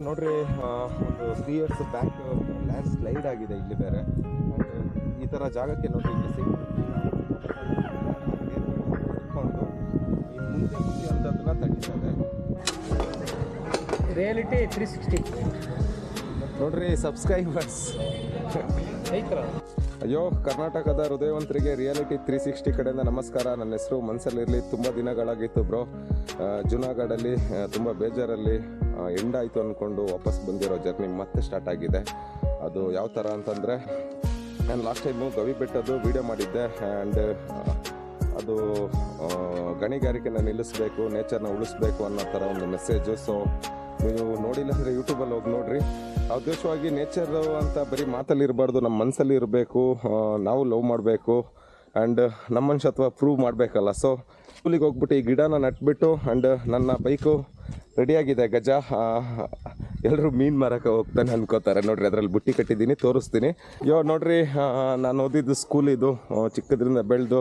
ನೋಡ್ರಿ ಒಂದು three years back landslide ಆಗಿದೆ ಇಲ್ಲಿ ಬೇರೆ. ಈ ಥರ ಜಾಗಕ್ಕೆ ನೋಡ್ರಿ ಇಲ್ಲಿ ಸಿಂಕ್ ಇಟ್ಕೊಂಡು ಈ ಮುಂದೆ ಮುಂದೆ ಅಂತದನ್ನ ತಗ್ಗಿದ್ದಾರೆ ರಿಯಾಲಿಟಿ ತ್ರೀ ಸಿಕ್ಸ್ಟಿ ನೋಡ್ರಿ ಸಬ್ಸ್ಕ್ರೈಬರ್ಸ್ ಅಯ್ಯೋ, ಕರ್ನಾಟಕದ ಹೃದಯವಂತರಿಗೆ ರಿಯಾಲಿಟಿ ತ್ರೀ ಸಿಕ್ಸ್ಟಿ ಕಡೆಯಿಂದ ನಮಸ್ಕಾರ. ನನ್ನ ಹೆಸರು ಮನಸ್ಸಲ್ಲಿರಲಿ ತುಂಬ ದಿನಗಳಾಗಿತ್ತು ಬ್ರೋ. ಜುನಾಗಢಲ್ಲಿ ತುಂಬ ಬೇಜಾರಲ್ಲಿ ಎಂಡ್ ಆಯಿತು ಅಂದ್ಕೊಂಡು ವಾಪಸ್ ಬಂದಿರೋ ಜರ್ನಿ ಮತ್ತೆ ಸ್ಟಾರ್ಟ್ ಆಗಿದೆ. ಅದು ಯಾವ ಥರ ಅಂತಂದರೆ, ನಾನು ಲಾಸ್ಟ್ ಟೈಮು ಗವಿ ಬೆಟ್ಟದ್ದು ವೀಡಿಯೋ ಮಾಡಿದ್ದೆ. ಆ್ಯಂಡ್ ಅದು ಗಣಿಗಾರಿಕೆನ ನಿಲ್ಲಿಸ್ಬೇಕು ನೇಚರ್ನ ಉಳಿಸ್ಬೇಕು ಅನ್ನೋ ಥರ ಒಂದು ಮೆಸೇಜು ಸೊ ನೀವು ನೋಡಿಲ್ಲ ಅಂದರೆ ಯೂಟ್ಯೂಬಲ್ಲಿ ಹೋಗಿ ನೋಡ್ರಿ. ಉದ್ದೇಶವಾಗಿ ನೇಚರ್ ಅಂತ ಬರೀ ಮಾತಲ್ಲಿ ಇರಬಾರ್ದು ನಮ್ಮ ಮನಸ್ಸಲ್ಲಿ ಇರಬೇಕು ನಾವು ಲವ್ ಮಾಡಬೇಕು ಆ್ಯಂಡ್ ನಮ್ಮ ಮನುಷ್ಯತ್ವ ಪ್ರೂವ್ ಮಾಡಬೇಕಲ್ಲ. ಸೊ ಸ್ಕೂಲಿಗೆ ಹೋಗ್ಬಿಟ್ಟು ಈ ಗಿಡನ ನಟ್ಬಿಟ್ಟು ಆ್ಯಂಡ್ ನನ್ನ ಬೈಕು ರೆಡಿಯಾಗಿದೆ ಗಜ. ಎಲ್ಲರೂ ಮೀನು ಮಾರಕ್ಕೆ ಹೋಗ್ತಾನೆ ಅನ್ಕೋತಾರೆ. ನೋಡ್ರಿ ಅದರಲ್ಲಿ ಬುಟ್ಟಿ ಕಟ್ಟಿದ್ದೀನಿ ತೋರಿಸ್ತೀನಿ. ಯೋ ನೋಡ್ರಿ ನಾನು ಓದಿದ್ದು ಸ್ಕೂಲ್ ಇದು ಆ, ಚಿಕ್ಕದ್ರಿಂದ ಬೆಳೆದು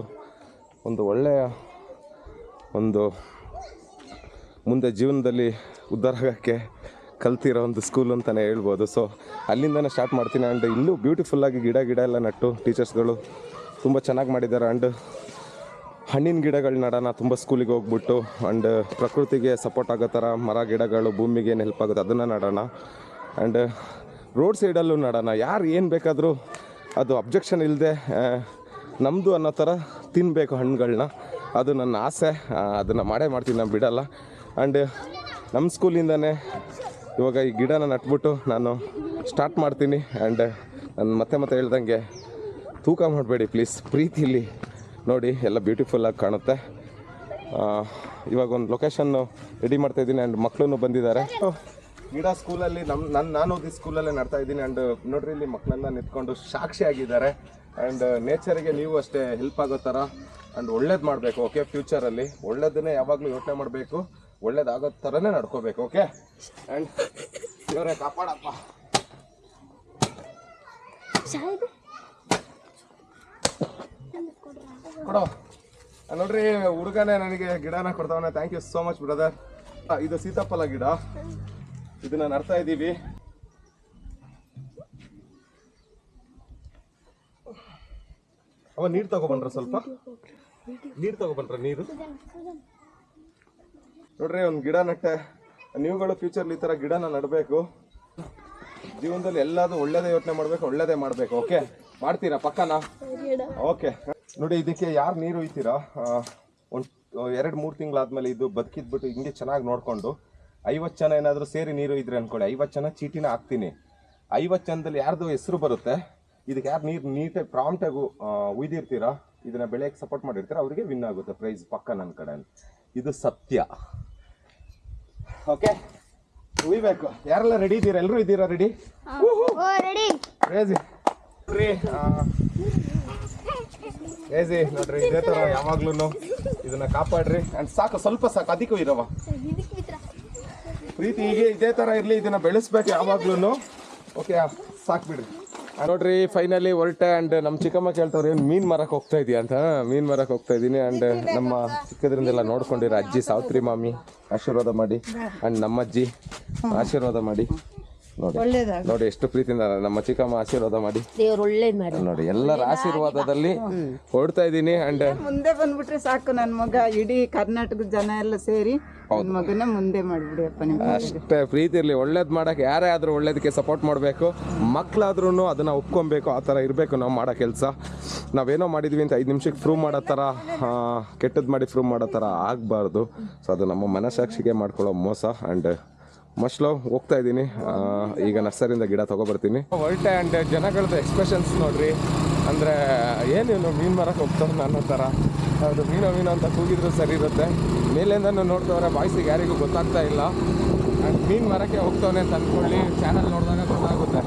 ಒಂದು ಒಳ್ಳೆಯ ಒಂದು ಮುಂದೆ ಜೀವನದಲ್ಲಿ ಉದ್ಧಾರ ಆಗೋಕ್ಕೆ ಕಲ್ತಿರೋ ಒಂದು ಸ್ಕೂಲ್ ಅಂತಲೇ ಹೇಳ್ಬೋದು. ಸೊ ಅಲ್ಲಿಂದನೇ ಸ್ಟಾರ್ಟ್ ಮಾಡ್ತೀನಿ. ಆ್ಯಂಡ್ ಇಲ್ಲೂ ಬ್ಯೂಟಿಫುಲ್ಲಾಗಿ ಗಿಡ ಗಿಡ ಎಲ್ಲ ನಟ್ಟು ಟೀಚರ್ಸ್ಗಳು ತುಂಬ ಚೆನ್ನಾಗಿ ಮಾಡಿದ್ದಾರೆ. ಆ್ಯಂಡ್ ಹಣ್ಣಿನ ಗಿಡಗಳು ನಡೋಣ ತುಂಬ ಸ್ಕೂಲಿಗೆ ಹೋಗ್ಬಿಟ್ಟು ಆ್ಯಂಡ್ ಪ್ರಕೃತಿಗೆ ಸಪೋರ್ಟ್ ಆಗೋ ಥರ ಮರ, ಗಿಡಗಳು ಭೂಮಿಗೆ ಏನು ಹೆಲ್ಪ್ ಆಗುತ್ತೆ ಅದನ್ನು ನಡೋಣ ಆ್ಯಂಡ್ ರೋಡ್ ಸೈಡಲ್ಲೂ ನಡೋಣ ಯಾರು ಏನು ಬೇಕಾದರೂ ಅದು ಅಬ್ಜೆಕ್ಷನ್ ಇಲ್ಲದೆ ನಮ್ಮದು ಅನ್ನೋ ಥರ ತಿನ್ನಬೇಕು ಹಣ್ಣುಗಳನ್ನ ಅದು ನನ್ನ ಆಸೆ. ಅದನ್ನು ಮಾಡೇ ಮಾಡ್ತೀನಿ. ನಾನು ಬಿಡಲ್ಲ. ಆ್ಯಂಡ್ ನಮ್ಮ ಸ್ಕೂಲಿಂದನೇ ಇವಾಗ ಈ ಗಿಡನ ನಟ್ಬಿಟ್ಟು ನಾನು ಸ್ಟಾರ್ಟ್ ಮಾಡ್ತೀನಿ. ಆ್ಯಂಡ್ ನಾನು ಮತ್ತೆ ಮತ್ತೆ ಹೇಳ್ದಂಗೆ ತೂಕ ಮಾಡಬೇಡಿ ಪ್ಲೀಸ್ ಪ್ರೀತಿಲಿ ನೋಡಿ ಎಲ್ಲ ಬ್ಯೂಟಿಫುಲ್ಲಾಗಿ ಕಾಣುತ್ತೆ. ಇವಾಗ ಒಂದು ಲೊಕೇಶನ್ನು ರೆಡಿ ಮಾಡ್ತಾ ಇದ್ದೀನಿ ಆ್ಯಂಡ್ ಮಕ್ಕಳು ಬಂದಿದ್ದಾರೆ. ಗಿಡ ಸ್ಕೂಲಲ್ಲಿ ನಮ್ಮ ನನ್ನ ನಾನು ಓದಿ ಸ್ಕೂಲಲ್ಲೇ ನಡ್ತಾ ಇದ್ದೀನಿ. ಆ್ಯಂಡ್ ನೋಡ್ರಿ ಇಲ್ಲಿ ಮಕ್ಕಳೆಲ್ಲ ನಿಂತ್ಕೊಂಡು ಸಾಕ್ಷಿ ಆಗಿದ್ದಾರೆ. ಆ್ಯಂಡ್ ನೇಚರಿಗೆ ನೀವು ಅಷ್ಟೇ ಹೆಲ್ಪ್ ಆಗೋ ಥರ ಆ್ಯಂಡ್ ಒಳ್ಳೇದು ಮಾಡಬೇಕು ಓಕೆ ಫ್ಯೂಚರಲ್ಲಿ ಒಳ್ಳೇದನ್ನೇ ಯಾವಾಗಲೂ ಯೋಚನೆ ಮಾಡಬೇಕು. ಒಳ್ಳೇದಾಗೋ ಥರನೇ ನಡ್ಕೋಬೇಕು ಓಕೆ ಆ್ಯಂಡ್ ಇವರೇ ಕಾಪಾಡಪ್ಪ. ಕೊಡೋ. ನೋಡ್ರಿ ಹುಡುಗನೇ ನನಗೆ ಗಿಡನ ಕೊಡ್ತಾವನೆ. Thank you so much brother ಇದು ಸೀತಾಫಲ ಗಿಡ. ಇದನ್ನ ನಡ್ತಾ ಇದ್ದೀವಿ. ಅವ ನೀರು ತಗೊಬಂದ್ರ ಸ್ವಲ್ಪ? ನೀರು ತಗೊಬಂದ್ರ ನೀರು? ನೋಡ್ರಿ, ಒಂದು ಗಿಡ ನಟ್ಟೆ. ನೀವುಗಳು ಫ್ಯೂಚರ್ಲಿ ಈ ಥರ ಗಿಡನ ನಡಬೇಕು. ಜೀವನದಲ್ಲಿ ಎಲ್ಲಾದ್ರು ಒಳ್ಳೇದೇ ಯೋಚನೆ ಮಾಡಬೇಕು, ಒಳ್ಳೇದೇ ಮಾಡಬೇಕು ಓಕೆ ಮಾಡ್ತೀರಾ ಪಕ್ಕನಾ? ಓಕೆ ನೋಡಿ, ಇದಕ್ಕೆ ಯಾರು ನೀರು ಒಯ್ತೀರಾ? ಒಂದು ಎರಡು, ಮೂರು ತಿಂಗಳಾದ್ಮೇಲೆ ಇದು ಬದುಕಿದ್ಬಿಟ್ಟು ಹಿಂಗೆ ಚೆನ್ನಾಗಿ ನೋಡಿಕೊಂಡು ಐವತ್ತು ಜನ ಏನಾದರೂ ಸೇರಿ ನೀರು ಇದ್ರೆ ಅನ್ಕೊಳ್ಳಿ. ಐವತ್ತು ಜನ ಚೀಟಿನ ಹಾಕ್ತೀನಿ. ಐವತ್ತು ಜನದಲ್ಲಿ ಯಾರ್ದು ಹೆಸರು ಬರುತ್ತೆ, ಇದಕ್ಕೆ ಯಾರು ನೀರು ನೀಟಾಗಿ ಪ್ರಾಂಪ್ಟಾಗಿ ಉಯ್ದಿರ್ತೀರಾ, ಇದನ್ನ ಬೆಳೆಯಕ್ಕೆ ಸಪೋರ್ಟ್ ಮಾಡಿರ್ತೀರಾ, ಅವರಿಗೆ ವಿನ್ ಆಗುತ್ತೆ. ಪ್ರೈಸ್ ಪಕ್ಕ ನನ್ನ ಕಡೆ ಇದು ಸತ್ಯ. ಓಕೆ ಉಯ್ಬೇಕು. ಯಾರೆಲ್ಲ ರೆಡಿ ಇದ್ದೀರಾ? ಎಲ್ಲರೂ ಇದ್ದೀರಾ ರೆಡಿ ಓ ರೆಡಿ ಕ್ರೇಜಿ ರೀ ಕ್ರೇಜಿ ನೋಡ್ರಿ ಇದೇ ಥರ ಯಾವಾಗ್ಲೂ ಇದನ್ನ ಕಾಪಾಡ್ರಿ. ಅಂಡ್ ಸಾಕು ಸ್ವಲ್ಪ ಸಾಕು ಅದಕ್ಕೂ ಇರವ ಪ್ರೀತಿ ಹೀಗೆ ಇದೇ ಥರ ಇರಲಿ ಇದನ್ನ ಬೆಳೆಸ್ಬೇಕು ಯಾವಾಗ್ಲೂ ಓಕೆ ಸಾಕು ಬಿಡ್ರಿ ಆ, ನೋಡ್ರಿ ಫೈನಲಿ ಹೊರಟೆ ಅಂಡ್ ನಮ್ಮ ಚಿಕ್ಕಮ್ಮ ಕೇಳ್ತವ್ರೆ ಏನು ಮೀನು ಮರಕ್ಕೆ ಹೋಗ್ತಾ ಇದೀಯ ಅಂತ? ಮೀನ್ ಮರಕ್ಕೆ ಹೋಗ್ತಾ ಇದ್ದೀನಿ ಅಂಡ್ ನಮ್ಮ ಚಿಕ್ಕದ್ರಿಂದೆಲ್ಲ ನೋಡ್ಕೊಂಡಿರ ಅಜ್ಜಿ ಸಾವಿತ್ರಿ ಮಾಮಿ ಆಶೀರ್ವಾದ ಮಾಡಿ. ಅಂಡ್ ನಮ್ಮಜ್ಜಿ ಆಶೀರ್ವಾದ ಮಾಡಿ. ನೋಡಿ. ನೋಡಿ ಎಷ್ಟು ಪ್ರೀತಿಯಿಂದ ನಮ್ಮ ಚಿಕ್ಕಮ್ಮ ಆಶೀರ್ವಾದ ಮಾಡಿ. ದೇವ್ರು ಒಳ್ಳೇದ್ ಮಾಡಿ. ನೋಡಿ ಎಲ್ಲರ ಆಶೀರ್ವಾದದಲ್ಲಿ ಹೊಡ್ತಾ ಇದ್ದೀನಿ ಅಂಡ್ ಮುಂದೆ ಬಂದ್ಬಿಟ್ರೆ ಸಾಕು ನನ್ನ ಮಗ ಇಡೀ ಕರ್ನಾಟಕದ ಜನ ಎಲ್ಲ ಸೇರಿ ನನ್ನ ಮಗನ ಮುಂದೆ ನಿಮ್ಮ ಅಷ್ಟೇ ಪ್ರೀತಿ ಇರಲಿ. ಒಳ್ಳೇದು ಮಾಡಕ್ಕೆ ಯಾರೇ ಆದ್ರೂ ಒಳ್ಳೇದಕ್ಕೆ ಸಪೋರ್ಟ್ ಮಾಡಬೇಕು. ಮಕ್ಕಳಾದ್ರೂ ಅದನ್ನ ಒಪ್ಕೊಬೇಕು. ಆ ತರ ಇರಬೇಕು ನಾವು ಮಾಡೋ ಕೆಲಸ. ನಾವೇನೋ ಮಾಡಿದ್ವಿ ಅಂತ ಐದು ನಿಮಿಷಕ್ಕೆ ಪ್ರೂವ್ ಮಾಡೋ ಥರ. ಕೆಟ್ಟದ್ ಮಾಡಿ ಪ್ರೂವ್ ಮಾಡೋ ಥರ ಆಗ್ಬಾರ್ದು. ಸೊ ಅದು ನಮ್ಮ ಮನಸಾಕ್ಷಿಗೆ ಮಾಡ್ಕೊಳ್ಳೋ ಮೋಸ ಆ್ಯಂಡ್ ಮಸ್ಲೋ ಹೋಗ್ತಾ ಇದ್ದೀನಿ. ಈಗ ನರ್ಸರಿಯಿಂದ ಗಿಡ ತೊಗೊಬರ್ತೀನಿ. ವರ್ಲ್ಡ್ ಆ್ಯಂಡ್ ಜನಗಳದ್ದು ಎಕ್ಸ್ಪ್ರೆಷನ್ಸ್ ನೋಡ್ರಿ. ಅಂದರೆ ಏನೇನು ಮೀನು ಮರಕ್ಕೆ ಹೋಗ್ತಾವೆ ಅನ್ನೋ ಥರ ಅದು ಮೀನು ಮೀನು ಅಂತ ಕೂಗಿದ್ರು ಸರಿ ಇರುತ್ತೆ. ಮೇಲಿಂದನೂ ನೋಡ್ತವ್ರೆ, ಬಾಯ್ಸಿಗೆ ಯಾರಿಗೂ ಗೊತ್ತಾಗ್ತಾ ಇಲ್ಲ. ಆ್ಯಂಡ್ ಮೀನು ಮರಕ್ಕೆ ಹೋಗ್ತವನೆ ಅಂತ ಅಂದ್ಕೊಳ್ಳಿ ಚಾನಲ್ ನೋಡಿದಾಗ ಗೊತ್ತಾಗುತ್ತೆ.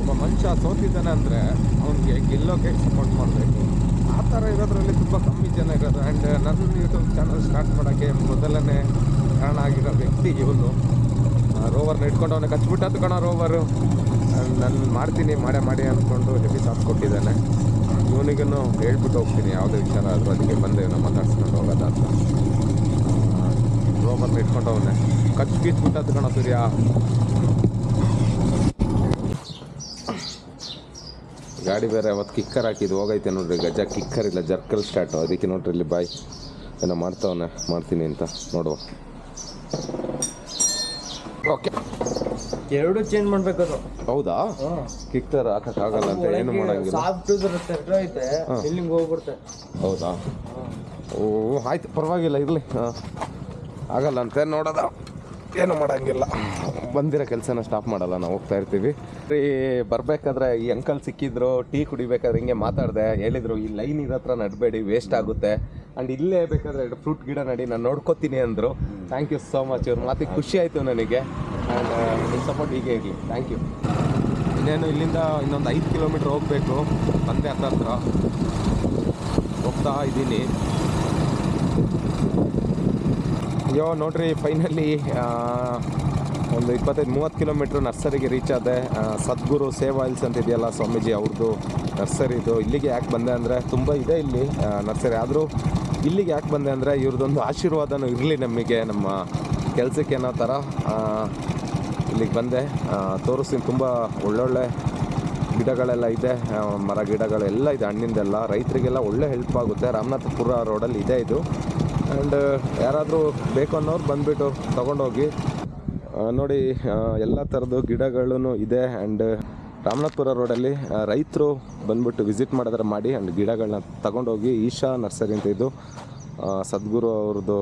ಒಬ್ಬ ಮನುಷ್ಯ ಸೋತಿದ್ದಾನೆ ಅಂದರೆ, ಅವನಿಗೆ ಗೆಲ್ಲೋಕೆ ಸಪೋರ್ಟ್ ಮಾಡಬೇಕು. ಆ ಥರ ಇರೋದ್ರಲ್ಲಿ ತುಂಬ ಕಮ್ಮಿ ಜನ ಇರೋದು. ಆ್ಯಂಡ್ ನನ್ನ ಯೂಟ್ಯೂಬ್ ಚಾನಲ್ ಸ್ಟಾರ್ಟ್ ಮಾಡೋಕ್ಕೆ ಮೊದಲನೇ ಕಾರಣ ಆಗಿರೋ ವ್ಯಕ್ತಿ ಇವನು. ರೋವರ್ನ ಇಟ್ಕೊಂಡು ಅವನಿಗೆ ಕಚ್ಬಿಟ್ಟು ಕಣ ರೋವರು ನಾನು ಮಾಡ್ತೀನಿ ಮಾಡೇ ಮಾಡಿ ಅಂದ್ಕೊಂಡು ಹೆವಿ ಸಾಥ್ ಕೊಟ್ಟಿದ್ದಾನೆ. ಇವನಿಗೂ ಹೇಳ್ಬಿಟ್ಟು ಹೋಗ್ತೀನಿ, ಯಾವುದೇ ವಿಚಾರ ಆದರೂ ಅದಕ್ಕೆ ಬಂದೆ ನಾವು ಮಾತಾಡ್ಸ್ಕೊಂಡು ಹೋಗೋದ ಅಂತ. ರೋವರ್ನ ಇಟ್ಕೊಂಡು ಅವನೇ ಕಚ್ ಕಿಚ್ ಬಿಟ್ಟದ್ದು ಕಣ ಸೂರ್ಯ. ಗಾಡಿ ಬೇರೆ ಅವತ್ತು ಕಿಕ್ಕರ್ ಹಾಕಿದ್ದು, ಹೋಗೈತೆ ನೋಡ್ರಿ, ಗಜ ಕಿಕ್ಕರ್ ಇಲ್ಲ, ಜರ್ಕಲ್ ಸ್ಟಾರ್ಟು ಅದಕ್ಕೆ ನೋಡ್ರಿ ಇಲ್ಲಿ ಬಾಯ್. ಏನೋ ಮಾಡ್ತಾವನೆ, ಮಾಡ್ತೀನಿ ಅಂತ, ನೋಡುವ. ಓಕೆ ಎರಡು ಚೇಂಜ್ ಮಾಡ್ಬೇಕದು. ಹೌದಾ? ಕಿಕ್ಕರ್ ಹಾಕಕ್ಕಾಗಲ್ಲ ಅಂತ ಏನು ಮಾಡಂಗಿಲ್ಲ. ಸಾಫ್ಟ್ ಇರುತ್ತೆ ಐತೆ ಇಲ್ಲಿಂಗ್ ಹೋಗ್ಬಿಡುತ್ತೆ. ಹೌದಾ? ಓ ಆಯ್ತು ಪರವಾಗಿಲ್ಲ ಇರಲಿ. ಹಾಂ. ಆಗಲ್ಲ ಅಂತ ನೋಡೋದ. ಏನು ಮಾಡಂಗಿಲ್ಲ. ಬಂದಿರೋ ಕೆಲಸನ ಸ್ಟಾಪ್ ಮಾಡಲ್ಲ, ನಾವು ಹೋಗ್ತಾ ಇರ್ತೀವಿ. ಈ ಬರಬೇಕಾದ್ರೆ ಈ ಅಂಕಲ್ ಸಿಕ್ಕಿದ್ರು ಟೀ ಕುಡಿಬೇಕಾದ್ರೆ ಹಿಂಗೆ ಮಾತಾಡಿದೆ, ಹೇಳಿದ್ರು, ಈ ಲೈನ್ ಇರೋ ಹತ್ರ ನಡಬೇಡಿ ವೇಸ್ಟ್ ಆಗುತ್ತೆ. ಆ್ಯಂಡ್ ಇಲ್ಲೇ ಬೇಕಾದ್ರೆ ಎರಡು ಫ್ರೂಟ್ ಗಿಡ ನಡಿ, ನಾನು ನೋಡ್ಕೋತೀನಿ ಅಂದರು. ಥ್ಯಾಂಕ್ ಯು ಸೋ ಮಚ್ ಇವ್ರ ಮಾತಿಗೆ ಖುಷಿ ಆಯಿತು ನನಗೆ. ಆ್ಯಂಡ್ ನಿಮ್ಮ ಸಪೋರ್ಟ್ ಹೀಗೆ ಇರಲಿ. ಥ್ಯಾಂಕ್ ಯು ಇನ್ನೇನು ಇಲ್ಲಿಂದ ಇನ್ನೊಂದು ಐದು ಕಿಲೋಮೀಟ್ರ್ ಹೋಗಬೇಕು ತಂದೆ ಹತ್ರ ಹತ್ರ. ಹೋಗ್ತಾ ಇದ್ದೀನಿ ಅಯ್ಯೋ, ನೋಡ್ರಿ ಫೈನಲಿ ಒಂದು ಇಪ್ಪತ್ತೈದು, ಮೂವತ್ತು ಕಿಲೋಮೀಟ್ರ್ ನರ್ಸರಿಗೆ ರೀಚ್ ಆದೆ. ಸದ್ಗುರು ಸೇವ್ ಆಯಿಲ್ಸ್ ಅಂತ ಇದೆಯಲ್ಲ ಸ್ವಾಮೀಜಿ ಅವ್ರದ್ದು ನರ್ಸರಿದು ಇಲ್ಲಿಗೆ ಯಾಕೆ ಬಂದೆ ಅಂದರೆ, ತುಂಬ ಇದೆ ಇಲ್ಲಿ ನರ್ಸರಿ. ಆದರೂ ಇಲ್ಲಿಗೆ ಯಾಕೆ ಬಂದೆ ಅಂದರೆ ಇವ್ರದ್ದೊಂದು ಆಶೀರ್ವಾದನೂ ಇರಲಿ ನಮಗೆ ನಮ್ಮ ಕೆಲಸಕ್ಕೆ ಅನ್ನೋ ಥರ ಇಲ್ಲಿಗೆ ಬಂದೆ. ತೋರಿಸ್ತೀನಿ, ತುಂಬ ಒಳ್ಳೊಳ್ಳೆ ಗಿಡಗಳೆಲ್ಲ ಇದೆ. ಮರ ಗಿಡಗಳೆಲ್ಲ ಇದೆ, ಹಣ್ಣಿಂದೆಲ್ಲ. ರೈತರಿಗೆಲ್ಲ ಒಳ್ಳೆ ಹೆಲ್ಪ್ ಆಗುತ್ತೆ. ರಾಮನಾಥಪುರ ರೋಡಲ್ಲಿ ಇದೆ ಇದು. ಆ್ಯಂಡ್ ಯಾರಾದರೂ ಬೇಕು ಅನ್ನೋರು ಬಂದುಬಿಟ್ಟು ತೊಗೊಂಡೋಗಿ ನೋಡಿ ಎಲ್ಲ ಥರದ್ದು ಗಿಡಗಳೂ ಇದೆ. ಆ್ಯಂಡ್ ರಾಮನಾಥಪುರ ರೋಡಲ್ಲಿ ರೈತರು ಬಂದುಬಿಟ್ಟು ವಿಸಿಟ್ ಮಾಡಿದ್ರೆ ಮಾಡಿ ಆ್ಯಂಡ್ ಗಿಡಗಳನ್ನ ತಗೊಂಡೋಗಿ ಈಶಾ ನರ್ಸರಿ ಅಂತ ಇದು ಸದ್ಗುರು ಅವ್ರದ್ದು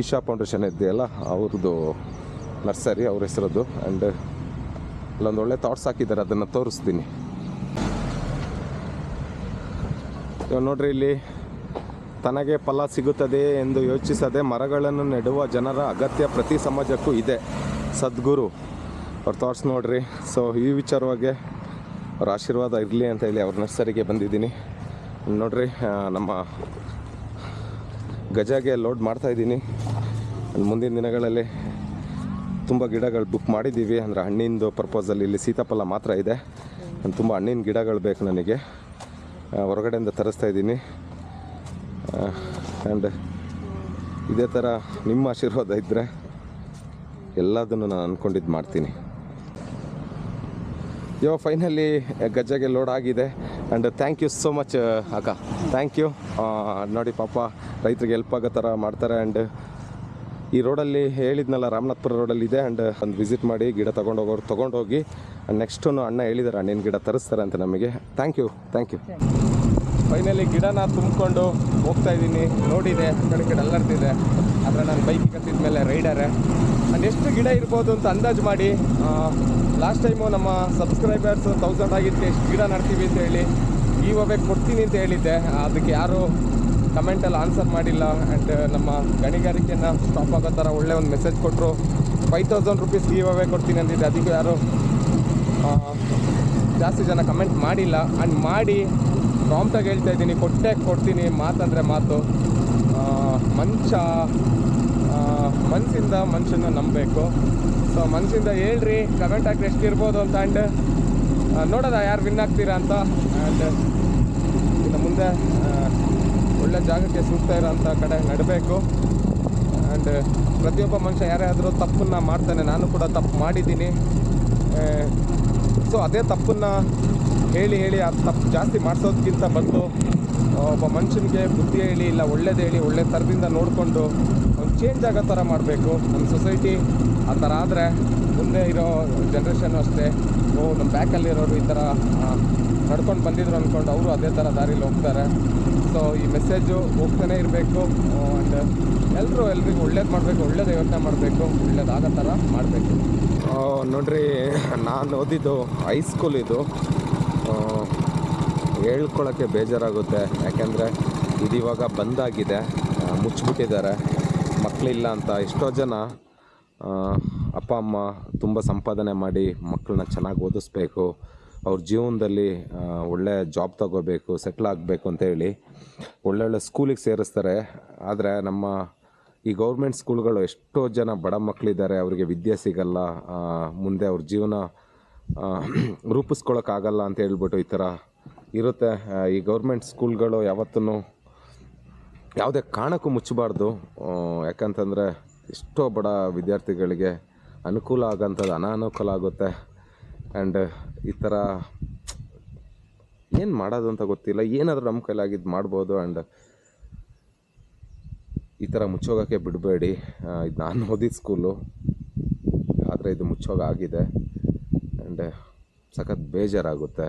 ಈಶಾ ಫೌಂಡೇಶನ್ ಇದೆಯಲ್ಲ ಅವ್ರದ್ದು ನರ್ಸರಿ, ಅವ್ರ ಹೆಸರದ್ದು. ಆ್ಯಂಡ್ ಅಲ್ಲೊಂದು ಒಳ್ಳೆ ಥಾಟ್ಸ್ ಹಾಕಿದ್ದಾರೆ, ಅದನ್ನು ತೋರಿಸ್ತೀನಿ. ನೋಡ್ರಿ ಇಲ್ಲಿ ತನಗೆ ಫಲ ಸಿಗುತ್ತದೆ ಎಂದು ಯೋಚಿಸದೆ ಮರಗಳನ್ನು ನೆಡುವ ಜನರ ಅಗತ್ಯ ಪ್ರತಿ ಸಮಾಜಕ್ಕೂ ಇದೆ. ಸದ್ಗುರು, ಅವ್ರ ಥಾಟ್ಸ್ ನೋಡ್ರಿ. ಸೊ ಈ ವಿಚಾರವಾಗಿ ಅವ್ರ ಆಶೀರ್ವಾದ ಇರಲಿ ಅಂತ ಹೇಳಿ ಅವ್ರ ನರ್ಸರಿಗೆ ಬಂದಿದ್ದೀನಿ. ನೋಡ್ರಿ ನಮ್ಮ ಗಜಾಗೆ ಲೋಡ್ ಮಾಡ್ತಾ ಇದ್ದೀನಿ. ಮುಂದಿನ ದಿನಗಳಲ್ಲಿ ತುಂಬ ಗಿಡಗಳು ಬುಕ್ ಮಾಡಿದ್ದೀವಿ. ಅಂದರೆ ಹಣ್ಣಿಂದು ಪರ್ಪೋಸಲ್ಲಿ ಇಲ್ಲಿ ಸೀತಾಫಲ ಮಾತ್ರ ಇದೆ. ತುಂಬ ಹಣ್ಣಿನ ಗಿಡಗಳು ಬೇಕು ನನಗೆ. ಹೊರಗಡೆಯಿಂದ ತರಿಸ್ತಾ ಇದ್ದೀನಿ. ಆ್ಯಂಡ್ ಇದೇ ಥರ ನಿಮ್ಮ ಆಶೀರ್ವಾದ ಇದ್ದರೆ ಎಲ್ಲದನ್ನು ನಾನು ಅಂದ್ಕೊಂಡಿದ್ದು ಮಾಡ್ತೀನಿ. ಯೋ ಫೈನಲಿ ಗಜ್ಜಗೆ ಲೋಡ್ ಆಗಿದೆ. And thank you so much ಅಕ್ಕ. ಥ್ಯಾಂಕ್ ಯು ನೋಡಿ ಪಾಪ, ರೈತರಿಗೆ ಹೆಲ್ಪ್ ಆಗೋ ಥರ ಮಾಡ್ತಾರೆ. ಆ್ಯಂಡ್ ಈ ರೋಡಲ್ಲಿ ಹೇಳಿದ್ನಲ್ಲ, ರಾಮನಾಥ್ಪುರ ರೋಡಲ್ಲಿ ಇದೆ. ಆ್ಯಂಡ್ ಒಂದು ವಿಸಿಟ್ ಮಾಡಿ, ಗಿಡ ತೊಗೊಂಡೋಗೋರು ತೊಗೊಂಡೋಗಿ ಆ್ಯಂಡ್ ನೆಕ್ಸ್ಟು ಅಣ್ಣ ಹೇಳಿದ್ದಾರೆ ಹಣ್ಣಿನ ಗಿಡ ತರಿಸ್ತಾರೆ ಅಂತ ನಮಗೆ. Thank you thank you finally ಗಿಡನ ತುಂಬಿಕೊಂಡು ಹೋಗ್ತಾ ಇದ್ದೀನಿ. ನೋಡಿದೆ ಕಡೆ ಈ ಕಡೆ ಅಲ್ಲರ್ತಿದೆ ಆದರೆ ನಾನು ಬೈಕ್ ಕತ್ತಿದ ಮೇಲೆ ರೈಡರೇ ನಾನು ಎಷ್ಟು ಗಿಡ ಇರ್ಬೋದು ಅಂತ ಅಂದಾಜು ಮಾಡಿ ಲಾಸ್ಟ್ ಟೈಮು ನಮ್ಮ ಸಬ್ಸ್ಕ್ರೈಬರ್ಸ್ ತೌಸಂಡ್ ಆಗಿದ್ದಕ್ಕೆ ಎಷ್ಟು ಗಿಡ ನಡ್ತೀವಿ ಅಂತ ಹೇಳಿ ಇವಾಗ ಕೊಡ್ತೀನಿ ಅಂತ ಹೇಳಿದ್ದೆ. ಅದಕ್ಕೆ ಯಾರು ಕಮೆಂಟಲ್ಲಿ ಆನ್ಸರ್ ಮಾಡಿಲ್ಲ. ಆ್ಯಂಡ್ ನಮ್ಮ ಗಣಿಗಾರಿಕೆಯನ್ನು ಸ್ಟಾಪ್ ಆಗೋ ಥರ ಒಳ್ಳೆ ಒಂದು ಮೆಸೇಜ್ ಕೊಟ್ಟರು ಫೈವ್ ತೌಸಂಡ್ ರುಪೀಸ್ ಗಿವ್ ಕೊಡ್ತೀನಿ ಅಂತಿದ್ದೆ ಅದಕ್ಕೆ ಯಾರು ಜಾಸ್ತಿ ಜನ ಕಮೆಂಟ್ ಮಾಡಿಲ್ಲ. ಆ್ಯಂಡ್ ಮಾಡಿ ಪ್ರಾಂಪ್ಟಾಗಿ ಹೇಳ್ತಾ ಇದ್ದೀನಿ ಕೊಟ್ಟೆ ಕೊಡ್ತೀನಿ ಮಾತಂದರೆ ಮಾತು. ಆ, ಮನ್ಸಿಂದ ಮನುಷ್ಯನ ನಂಬಬೇಕು. ಸೊ ಮನಸ್ಸಿಂದ ಹೇಳ್ರಿ ಕಮೆಂಟ್ ಹಾಕಿ ಎಷ್ಟು ಇರ್ಬೋದು ಅಂತ ಆ್ಯಂಡ್ ನೋಡೋದ ಯಾರು ವಿನ್ ಆಗ್ತೀರಾ ಅಂತ ಆ್ಯಂಡ್ ಇನ್ನು ಮುಂದೆ ಒಳ್ಳೆ ಜಾಗಕ್ಕೆ ಸೂಕ್ತ ಇರೋಂಥ ಕಡೆ ನಡಬೇಕು. ಆ್ಯಂಡ್ ಪ್ರತಿಯೊಬ್ಬ ಮನುಷ್ಯ ಯಾರೇ ಆದರೂ ತಪ್ಪನ್ನು ಮಾಡ್ತಾನೆ. ನಾನು ಕೂಡ ತಪ್ಪು ಮಾಡಿದ್ದೀನಿ. ಸೊ ಅದೇ ತಪ್ಪನ್ನು ಹೇಳಿ ಹೇಳಿ ಆ ತಪ್ಪು ಜಾಸ್ತಿ ಮಾಡಿಸೋದಕ್ಕಿಂತ ಬಂದು ಒಬ್ಬ ಮನುಷ್ಯನಿಗೆ ಬುದ್ಧಿ ಹೇಳಿ ಇಲ್ಲ, ಒಳ್ಳೇದು ಹೇಳಿ, ಒಳ್ಳೆ ಥರದಿಂದ ನೋಡಿಕೊಂಡು ಒಂದು ಚೇಂಜ್ ಆಗೋ ಥರ ಮಾಡಬೇಕು. ನಮ್ಮ ಸೊಸೈಟಿ ಆ ಥರ ಆದರೆ ಮುಂದೆ ಇರೋ ಜನ್ರೇಷನ್ನು ಅಷ್ಟೇ, ಓ, ನಮ್ಮ ಬ್ಯಾಕಲ್ಲಿರೋರು ಈ ಥರ ನಡ್ಕೊಂಡು ಬಂದಿದ್ರು ಅಂದ್ಕೊಂಡು ಅವರು ಅದೇ ಥರ ದಾರಿಲಿ ಹೋಗ್ತಾರೆ. ಸೊ ಈ ಮೆಸೇಜು ಹೋಗ್ತಾನೆ ಇರಬೇಕು ಆ್ಯಂಡ್ ಎಲ್ಲರೂ ಎಲ್ರಿಗೂ ಒಳ್ಳೇದು ಮಾಡಬೇಕು, ಒಳ್ಳೇದು ಯೋಚನೆ ಮಾಡಬೇಕು ಒಳ್ಳೇದಾಗೋ ಥರ ಮಾಡಬೇಕು. ನೋಡ್ರಿ, ನಾನು ಓದಿದ್ದು ಹೈಸ್ಕೂಲ್ ಇದು. ಹೇಳ್ಕೊಳಕ್ಕೆ ಬೇಜಾರಾಗುತ್ತೆ. ಯಾಕೆಂದರೆ ಇದಿವಾಗ ಬಂದಾಗಿದೆ. ಮುಚ್ಚಿಬಿಟ್ಟಿದ್ದಾರೆ ಮಕ್ಕಳಿಲ್ಲ ಅಂತ ಎಷ್ಟೋ ಜನ ಅಪ್ಪ, ಅಮ್ಮ ತುಂಬ ಸಂಪಾದನೆ ಮಾಡಿ ಮಕ್ಕಳನ್ನ ಚೆನ್ನಾಗಿ ಓದಿಸ್ಬೇಕು. ಅವ್ರ ಜೀವನದಲ್ಲಿ ಒಳ್ಳೆಯ ಒಳ್ಳೆ ಜಾಬ್ ತಗೋಬೇಕು ಸೆಟ್ಲ್ ಆಗಬೇಕು ಅಂತೇಳಿ ಒಳ್ಳೊಳ್ಳೆ ಸ್ಕೂಲಿಗೆ ಸೇರಿಸ್ತಾರೆ. ಆದರೆ ನಮ್ಮ ಈ ಗೌರ್ಮೆಂಟ್ ಸ್ಕೂಲ್ಗಳು ಎಷ್ಟೋ ಜನ ಬಡ ಮಕ್ಕಳಿದ್ದಾರೆ ಅವರಿಗೆ ವಿದ್ಯೆ ಸಿಗಲ್ಲ. ಮುಂದೆ ಅವ್ರ ಜೀವನ ರೂಪಿಸ್ಕೊಳಕ್ಕಾಗಲ್ಲ ಅಂತ ಹೇಳ್ಬಿಟ್ಟು ಈ ಥರ ಇರುತ್ತೆ. ಈ ಗೌರ್ಮೆಂಟ್ ಸ್ಕೂಲ್ಗಳು ಯಾವತ್ತೂ ಯಾವುದೇ ಕಾರಣಕ್ಕೂ ಮುಚ್ಚಬಾರ್ದು. ಯಾಕಂತಂದರೆ ಎಷ್ಟೋ ಬಡ ವಿದ್ಯಾರ್ಥಿಗಳಿಗೆ ಅನುಕೂಲ ಆಗೋಂಥದ್ದು ಅನಾನುಕೂಲ ಆಗುತ್ತೆ. ಆ್ಯಂಡ್ ಈ ಥರ ಏನು ಮಾಡೋದು ಅಂತ ಗೊತ್ತಿಲ್ಲ. ಏನಾದರೂ ನಮ್ಮ ಕೈಲಾಗಿದ್ದು ಮಾಡ್ಬೋದು ಆ್ಯಂಡ್ ಈ ಥರ ಮುಚ್ಚೋಗೋಕ್ಕೆ ಬಿಡಬೇಡಿ. ಇದು ನಾನು ಓದಿದ ಸ್ಕೂಲು ಆದರೆ ಇದು ಮುಚ್ಚೋಗಾಗಿದೆ ಆ್ಯಂಡ್ ಸಖತ್ ಬೇಜಾರಾಗುತ್ತೆ.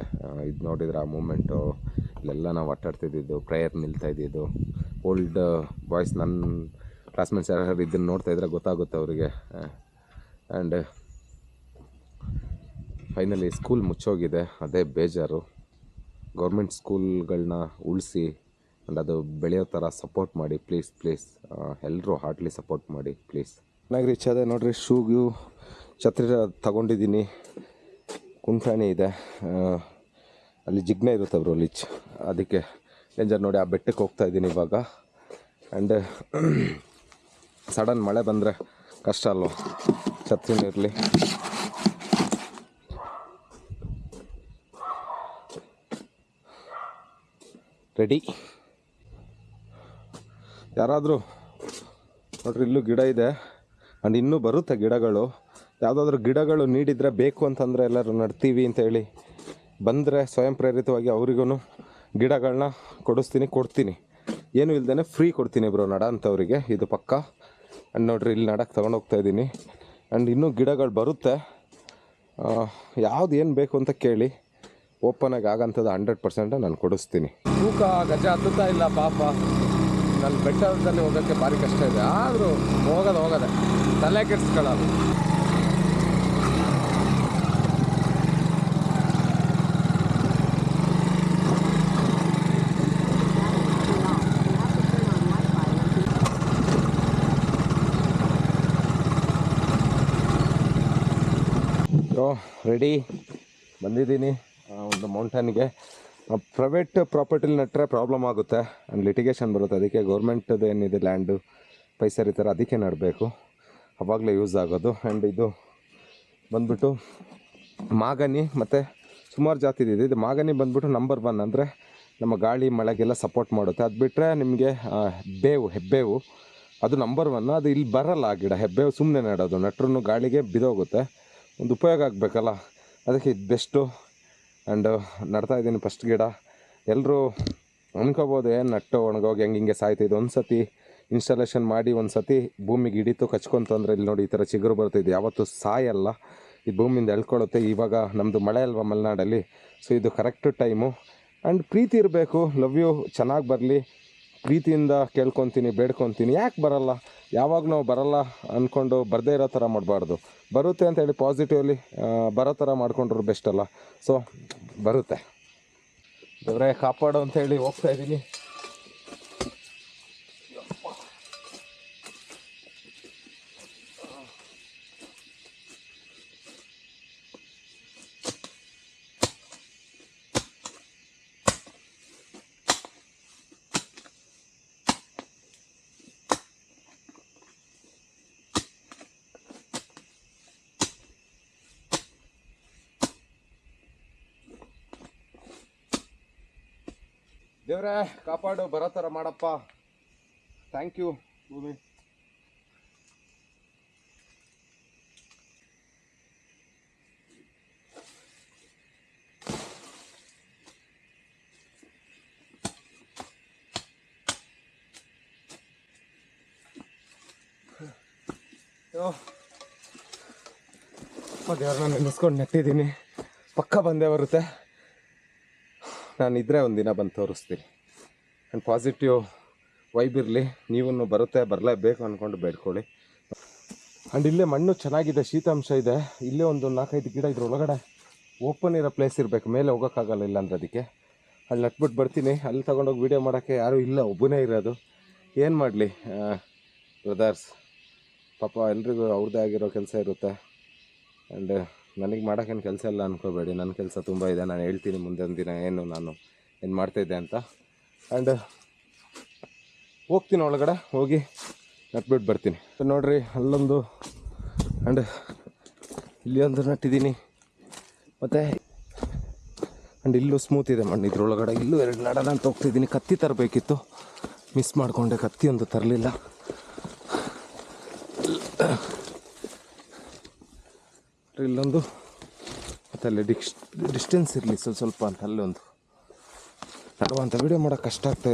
ಇದು ನೋಡಿದ್ರೆ ಆ ಮೂಮೆಂಟು ಇಲ್ಲೆಲ್ಲ ನಾವು ಆಟಾಡ್ತಿದ್ದಿದ್ದು ಪ್ರೇಯರ್ ನಿಲ್ತಾ ಇದ್ದಿದ್ದು. ಓಲ್ಡ್ ಬಾಯ್ಸ್ ನನ್ನ ಕ್ಲಾಸ್ಮೇಟ್ಸ್ ಯಾರು ಇದನ್ನು ನೋಡ್ತಾ ಇದ್ರೆ ಗೊತ್ತಾಗುತ್ತೆ ಅವರಿಗೆ. ಆ್ಯಂಡ್ ಫೈನಲಿ ಸ್ಕೂಲ್ ಮುಚ್ಚೋಗಿದೆ. ಅದೇ ಬೇಜಾರು. ಗೌರ್ಮೆಂಟ್ ಸ್ಕೂಲ್ಗಳನ್ನ ಉಳಿಸಿ ಆ್ಯಂಡ್ ಅದು ಬೆಳೆಯೋ ಥರ ಸಪೋರ್ಟ್ ಮಾಡಿ ಪ್ಲೀಸ್ ಪ್ಲೀಸ್ ಎಲ್ಲರೂ ಹಾರ್ಟ್ಲಿ ಸಪೋರ್ಟ್ ಮಾಡಿ ಪ್ಲೀಸ್ ಚೆನ್ನಾಗಿ ರೀಚ್ ಅದೇ ನೋಡಿರಿ. ಶೂಗು ಛತ್ರಿ ತಗೊಂಡಿದ್ದೀನಿ. ಕುಂಟಾಣಿ ಇದೆ. ಅಲ್ಲಿ ಜಿಗ್ನೆ ಇರುತ್ತೆ ಬ್ರೋ, ಲಿಚ್. ಅದಕ್ಕೆ ಡೇಂಜರ್ ನೋಡಿ ಆ ಬೆಟ್ಟಕ್ಕೆ ಹೋಗ್ತಾ ಇದ್ದೀನಿ ಇವಾಗ. ಆ್ಯಂಡ್ ಸಡನ್ ಮಳೆ ಬಂದರೆ ಕಷ್ಟ ಅಲ್ವ? ಇರಲಿ. ರೆಡಿ ಯಾರಾದರೂ ನೋಡ್ರಿ, ಇಲ್ಲೂ ಗಿಡ ಇದೆ. ಆ್ಯಂಡ್ ಇನ್ನೂ ಬರುತ್ತೆ ಗಿಡಗಳು. ಯಾವುದಾದ್ರೂ ಗಿಡಗಳು ನೀಡಿದರೆ ಬೇಕು ಅಂತಂದರೆ ಎಲ್ಲರೂ ನಡ್ತೀವಿ ಅಂತೇಳಿ ಬಂದರೆ ಸ್ವಯಂ ಪ್ರೇರಿತವಾಗಿ ಅವರಿಗೂ ಗಿಡಗಳನ್ನ ಕೊಡಿಸ್ತೀನಿ, ಕೊಡ್ತೀನಿ. ಏನು ಇಲ್ದೇ ಫ್ರೀ ಕೊಡ್ತೀನಿ ಬ್ರೋ ನಡ ಅಂಥವ್ರಿಗೆ ಇದು ಪಕ್ಕ. ಆ್ಯಂಡ್ ನೋಡ್ರಿ, ಇಲ್ಲಿ ನಡಕ್ಕೆ ತೊಗೊಂಡು ಹೋಗ್ತಾ ಇದ್ದೀನಿ. ಆ್ಯಂಡ್ ಇನ್ನೂ ಗಿಡಗಳು ಬರುತ್ತೆ. ಯಾವ್ದು ಏನು ಬೇಕು ಅಂತ ಕೇಳಿ ಓಪನಾಗಿ ಆಗಂಥದ್ದು ಹಂಡ್ರೆಡ್ ಪರ್ಸೆಂಟ್ ನಾನು ಕೊಡಿಸ್ತೀನಿ. ತೂಕ ಗಜ ಹತ್ತುತ್ತಾ ಇಲ್ಲ ಪಾಪ. ನನ್ನ ಬೆಟ್ಟದಲ್ಲಿ ಹೋಗೋಕ್ಕೆ ಭಾರಿ ಕಷ್ಟ ಇದೆ. ಆದರೂ ಹೋಗೋದು, ಹೋಗೋದೆ. ತಲೆ ಕೆಡಿಸ್ಕೊಳ್ಳೋದು ಸೊ ರೆಡಿ ಬಂದಿದ್ದೀನಿ. ಒಂದು ಮೌಂಟನ್ಗೆ ಪ್ರೈವೇಟ್ ಪ್ರಾಪರ್ಟಿಲಿ ನೆಟ್ಟರೆ ಪ್ರಾಬ್ಲಮ್ ಆಗುತ್ತೆ. ಆ್ಯಂಡ್ ಲಿಟಿಗೇಷನ್ ಬರುತ್ತೆ. ಅದಕ್ಕೆ ಗೌರ್ಮೆಂಟದು ಏನಿದೆ ಲ್ಯಾಂಡು ಪೈಸರ್ ಈ ಅದಕ್ಕೆ ನಡಬೇಕು. ಅವಾಗಲೇ ಯೂಸ್ ಆಗೋದು. ಆ್ಯಂಡ್ ಇದು ಬಂದ್ಬಿಟ್ಟು ಮಾಗನಿ ಮತ್ತು ಸುಮಾರು ಜಾತಿದು ಇದೆ. ಇದು ಮಾಗನಿ ಬಂದ್ಬಿಟ್ಟು ನಂಬರ್ ಒನ್ ಅಂದರೆ ನಮ್ಮ ಗಾಳಿ, ಮಳೆಗೆಲ್ಲ ಸಪೋರ್ಟ್ ಮಾಡುತ್ತೆ. ಅದು ಬಿಟ್ಟರೆ ನಿಮಗೆ ಬೇವು, ಹೆಬ್ಬೇವು. ಅದು ನಂಬರ್ ಒನ್ ಅದು ಇಲ್ಲಿ ಬರಲ್ಲ ಆ ಗಿಡ. ಹೆಬ್ಬೇವು ಸುಮ್ಮನೆ ನೆಡೋದು. ನಟ್ರೂ ಗಾಳಿಗೆ ಬಿದೋಗುತ್ತೆ. ಒಂದು ಉಪಯೋಗ ಆಗಬೇಕಲ್ಲ? ಅದಕ್ಕೆ ಇದು ಬೆಸ್ಟು. ಆ್ಯಂಡ್ ನಡ್ತಾ ಇದ್ದೀನಿ ಫಸ್ಟ್ ಗಿಡ. ಎಲ್ಲರೂ ಅನ್ಕೋಬೋದು ಏನು ನಟ್ಟು ಒಣಗೋಗಿ ಹೆಂಗೆ ಹಿಂಗೆ ಸಾಯ್ತಿದ್ದು ಒಂದು ಸತಿ ಇನ್ಸ್ಟಾಲೇಷನ್ ಮಾಡಿ ಒಂದು ಸತಿ ಭೂಮಿಗೆ ಹಿಡಿತು ಕಚ್ಕೊಂತು ಅಂದರೆ ಇಲ್ಲಿ ನೋಡಿ ಈ ಥರ ಚಿಗುರು ಬರ್ತಿದೆ. ಯಾವತ್ತೂ ಸಾಯಲ್ಲ. ಈ ಭೂಮಿಯಿಂದ ಎಳ್ಕೊಳ್ಳುತ್ತೆ. ಇವಾಗ ನಮ್ಮದು ಮಳೆ ಅಲ್ವಾ ಮಲೆನಾಡಲ್ಲಿ? ಸೊ ಇದು ಕರೆಕ್ಟ್ ಟೈಮು ಆ್ಯಂಡ್ ಪ್ರೀತಿ ಇರಬೇಕು. ಲವ್ ಯು ಚೆನ್ನಾಗಿ ಬರಲಿ. ಪ್ರೀತಿಯಿಂದ ಕೇಳ್ಕೊತೀನಿ, ಬೇಡ್ಕೊತೀನಿ, ಯಾಕೆ ಬರಲ್ಲ? ಯಾವಾಗ ನಾವು ಬರಲ್ಲ ಅಂದ್ಕೊಂಡು ಬರದೇ ಇರೋ ಥರ ಮಾಡಬಾರ್ದು. ಬರುತ್ತೆ ಅಂತ ಹೇಳಿ ಪಾಸಿಟಿವ್ಲಿ ಬರೋ ಥರ ಮಾಡ್ಕೊಂಡ್ರು ಬೆಸ್ಟ್ ಅಲ್ಲ. ಸೊ ಬರುತ್ತೆ. ದೇವರೇ, ಕಾಪಾಡು ಅಂತ ಹೇಳಿ ಹೋಗ್ತಾ ಇದ್ದೀನಿ ದೇವ್ರೇ ಕಾಪಾಡು ಬರೋ ಥರ ಮಾಡಪ್ಪ. Thank you. ಭೂಮಿ ದೇವ್ರನ್ನ ನೆನೆಸ್ಕೊಂಡು ನೆಟ್ಟಿದ್ದೀನಿ. ಪಕ್ಕ ಬಂದೇ ಬರುತ್ತೆ. ನಾನು ಇದ್ದರೆ ಒಂದು ದಿನ ಬಂದು ತೋರಿಸ್ತೀನಿ. ಆ್ಯಂಡ್ ಪಾಸಿಟಿವ್ ವೈಬ್ ಇರಲಿ ನೀವೂ ಬರುತ್ತೆ, ಬರಲೇಬೇಕು ಅಂದ್ಕೊಂಡು ಬೇಡ್ಕೊಳ್ಳಿ. ಆ್ಯಂಡ್ ಇಲ್ಲೇ ಮಣ್ಣು ಚೆನ್ನಾಗಿದೆ, ಶೀತಾಂಶ ಇದೆ. ಇಲ್ಲೇ ಒಂದು ನಾಲ್ಕೈದು ಗಿಡ ಇದ್ರ ಒಳಗಡೆ ಓಪನ್ ಇರೋ ಪ್ಲೇಸ್ ಇರಬೇಕು. ಮೇಲೆ ಹೋಗೋಕ್ಕಾಗಲ್ಲ ಇಲ್ಲ ಅಂದ್ರೆ ಅದಕ್ಕೆ. ಅಲ್ಲಿ ನಟ್ಬಿಟ್ಟು ಬರ್ತೀನಿ. ಅಲ್ಲಿ ತೊಗೊಂಡೋಗಿ ವೀಡಿಯೋ ಮಾಡೋಕ್ಕೆ ಯಾರೂ ಇಲ್ಲ, ಒಬ್ಬನೇ ಇರೋದು. ಏನು ಮಾಡಲಿ? ಬ್ರದರ್ಸ್ ಪಾಪ ಎಲ್ರಿಗೂ ಅವ್ರದ್ದೇ ಆಗಿರೋ ಕೆಲಸ ಇರುತ್ತೆ. ಆ್ಯಂಡ್ ನನಗೆ ಮಾಡೋಕ್ಕೇನು ಕೆಲಸ ಇಲ್ಲ ಅಂದ್ಕೋಬೇಡಿ ನನ್ನ ಕೆಲಸ ತುಂಬ ಇದೆ. ನಾನು ಹೇಳ್ತೀನಿ ಮುಂದೆ ಒಂದು ದಿನ ಏನು ನಾನು ಏನು ಮಾಡ್ತಾಯಿದ್ದೆ ಅಂತ. ಆ್ಯಂಡ್ ಹೋಗ್ತೀನಿ ಒಳಗಡೆ. ಹೋಗಿ ನಟ್ಬಿಟ್ಟು ಬರ್ತೀನಿ. ನೋಡಿರಿ, ಅಲ್ಲೊಂದು ಆ್ಯಂಡ್ ಇಲ್ಲಿ ಒಂದು ನಟ್ಟಿದ್ದೀನಿ. ಮತ್ತು ಆ್ಯಂಡ್ ಇಲ್ಲೂ ಸ್ಮೂತ್ ಇದೆ ಮಣ್ಣು. ಇದ್ರೊಳಗಡೆ ಇಲ್ಲೂ ಎರಡು ನಡನ ಅಂತ ಹೋಗ್ತಿದ್ದೀನಿ ಕತ್ತಿ ತರಬೇಕಿತ್ತು. ಮಿಸ್ ಮಾಡಿಕೊಂಡೆ. ಕತ್ತಿ ಒಂದು ತರಲಿಲ್ಲ. ಇಲ್ಲೊಂದು ಮತ್ತು ಅಲ್ಲಿ ಡಿಕ್ಸ್ ಡಿಸ್ಟೆನ್ಸ್ ಇರಲಿ ಸ್ವಲ್ಪ ಸ್ವಲ್ಪ ಅಂತ, ಅಲ್ಲೊಂದು. ನಡುವಂಥ ವಿಡಿಯೋ ಮಾಡೋಕೆ ಕಷ್ಟ ಆಗ್ತಾ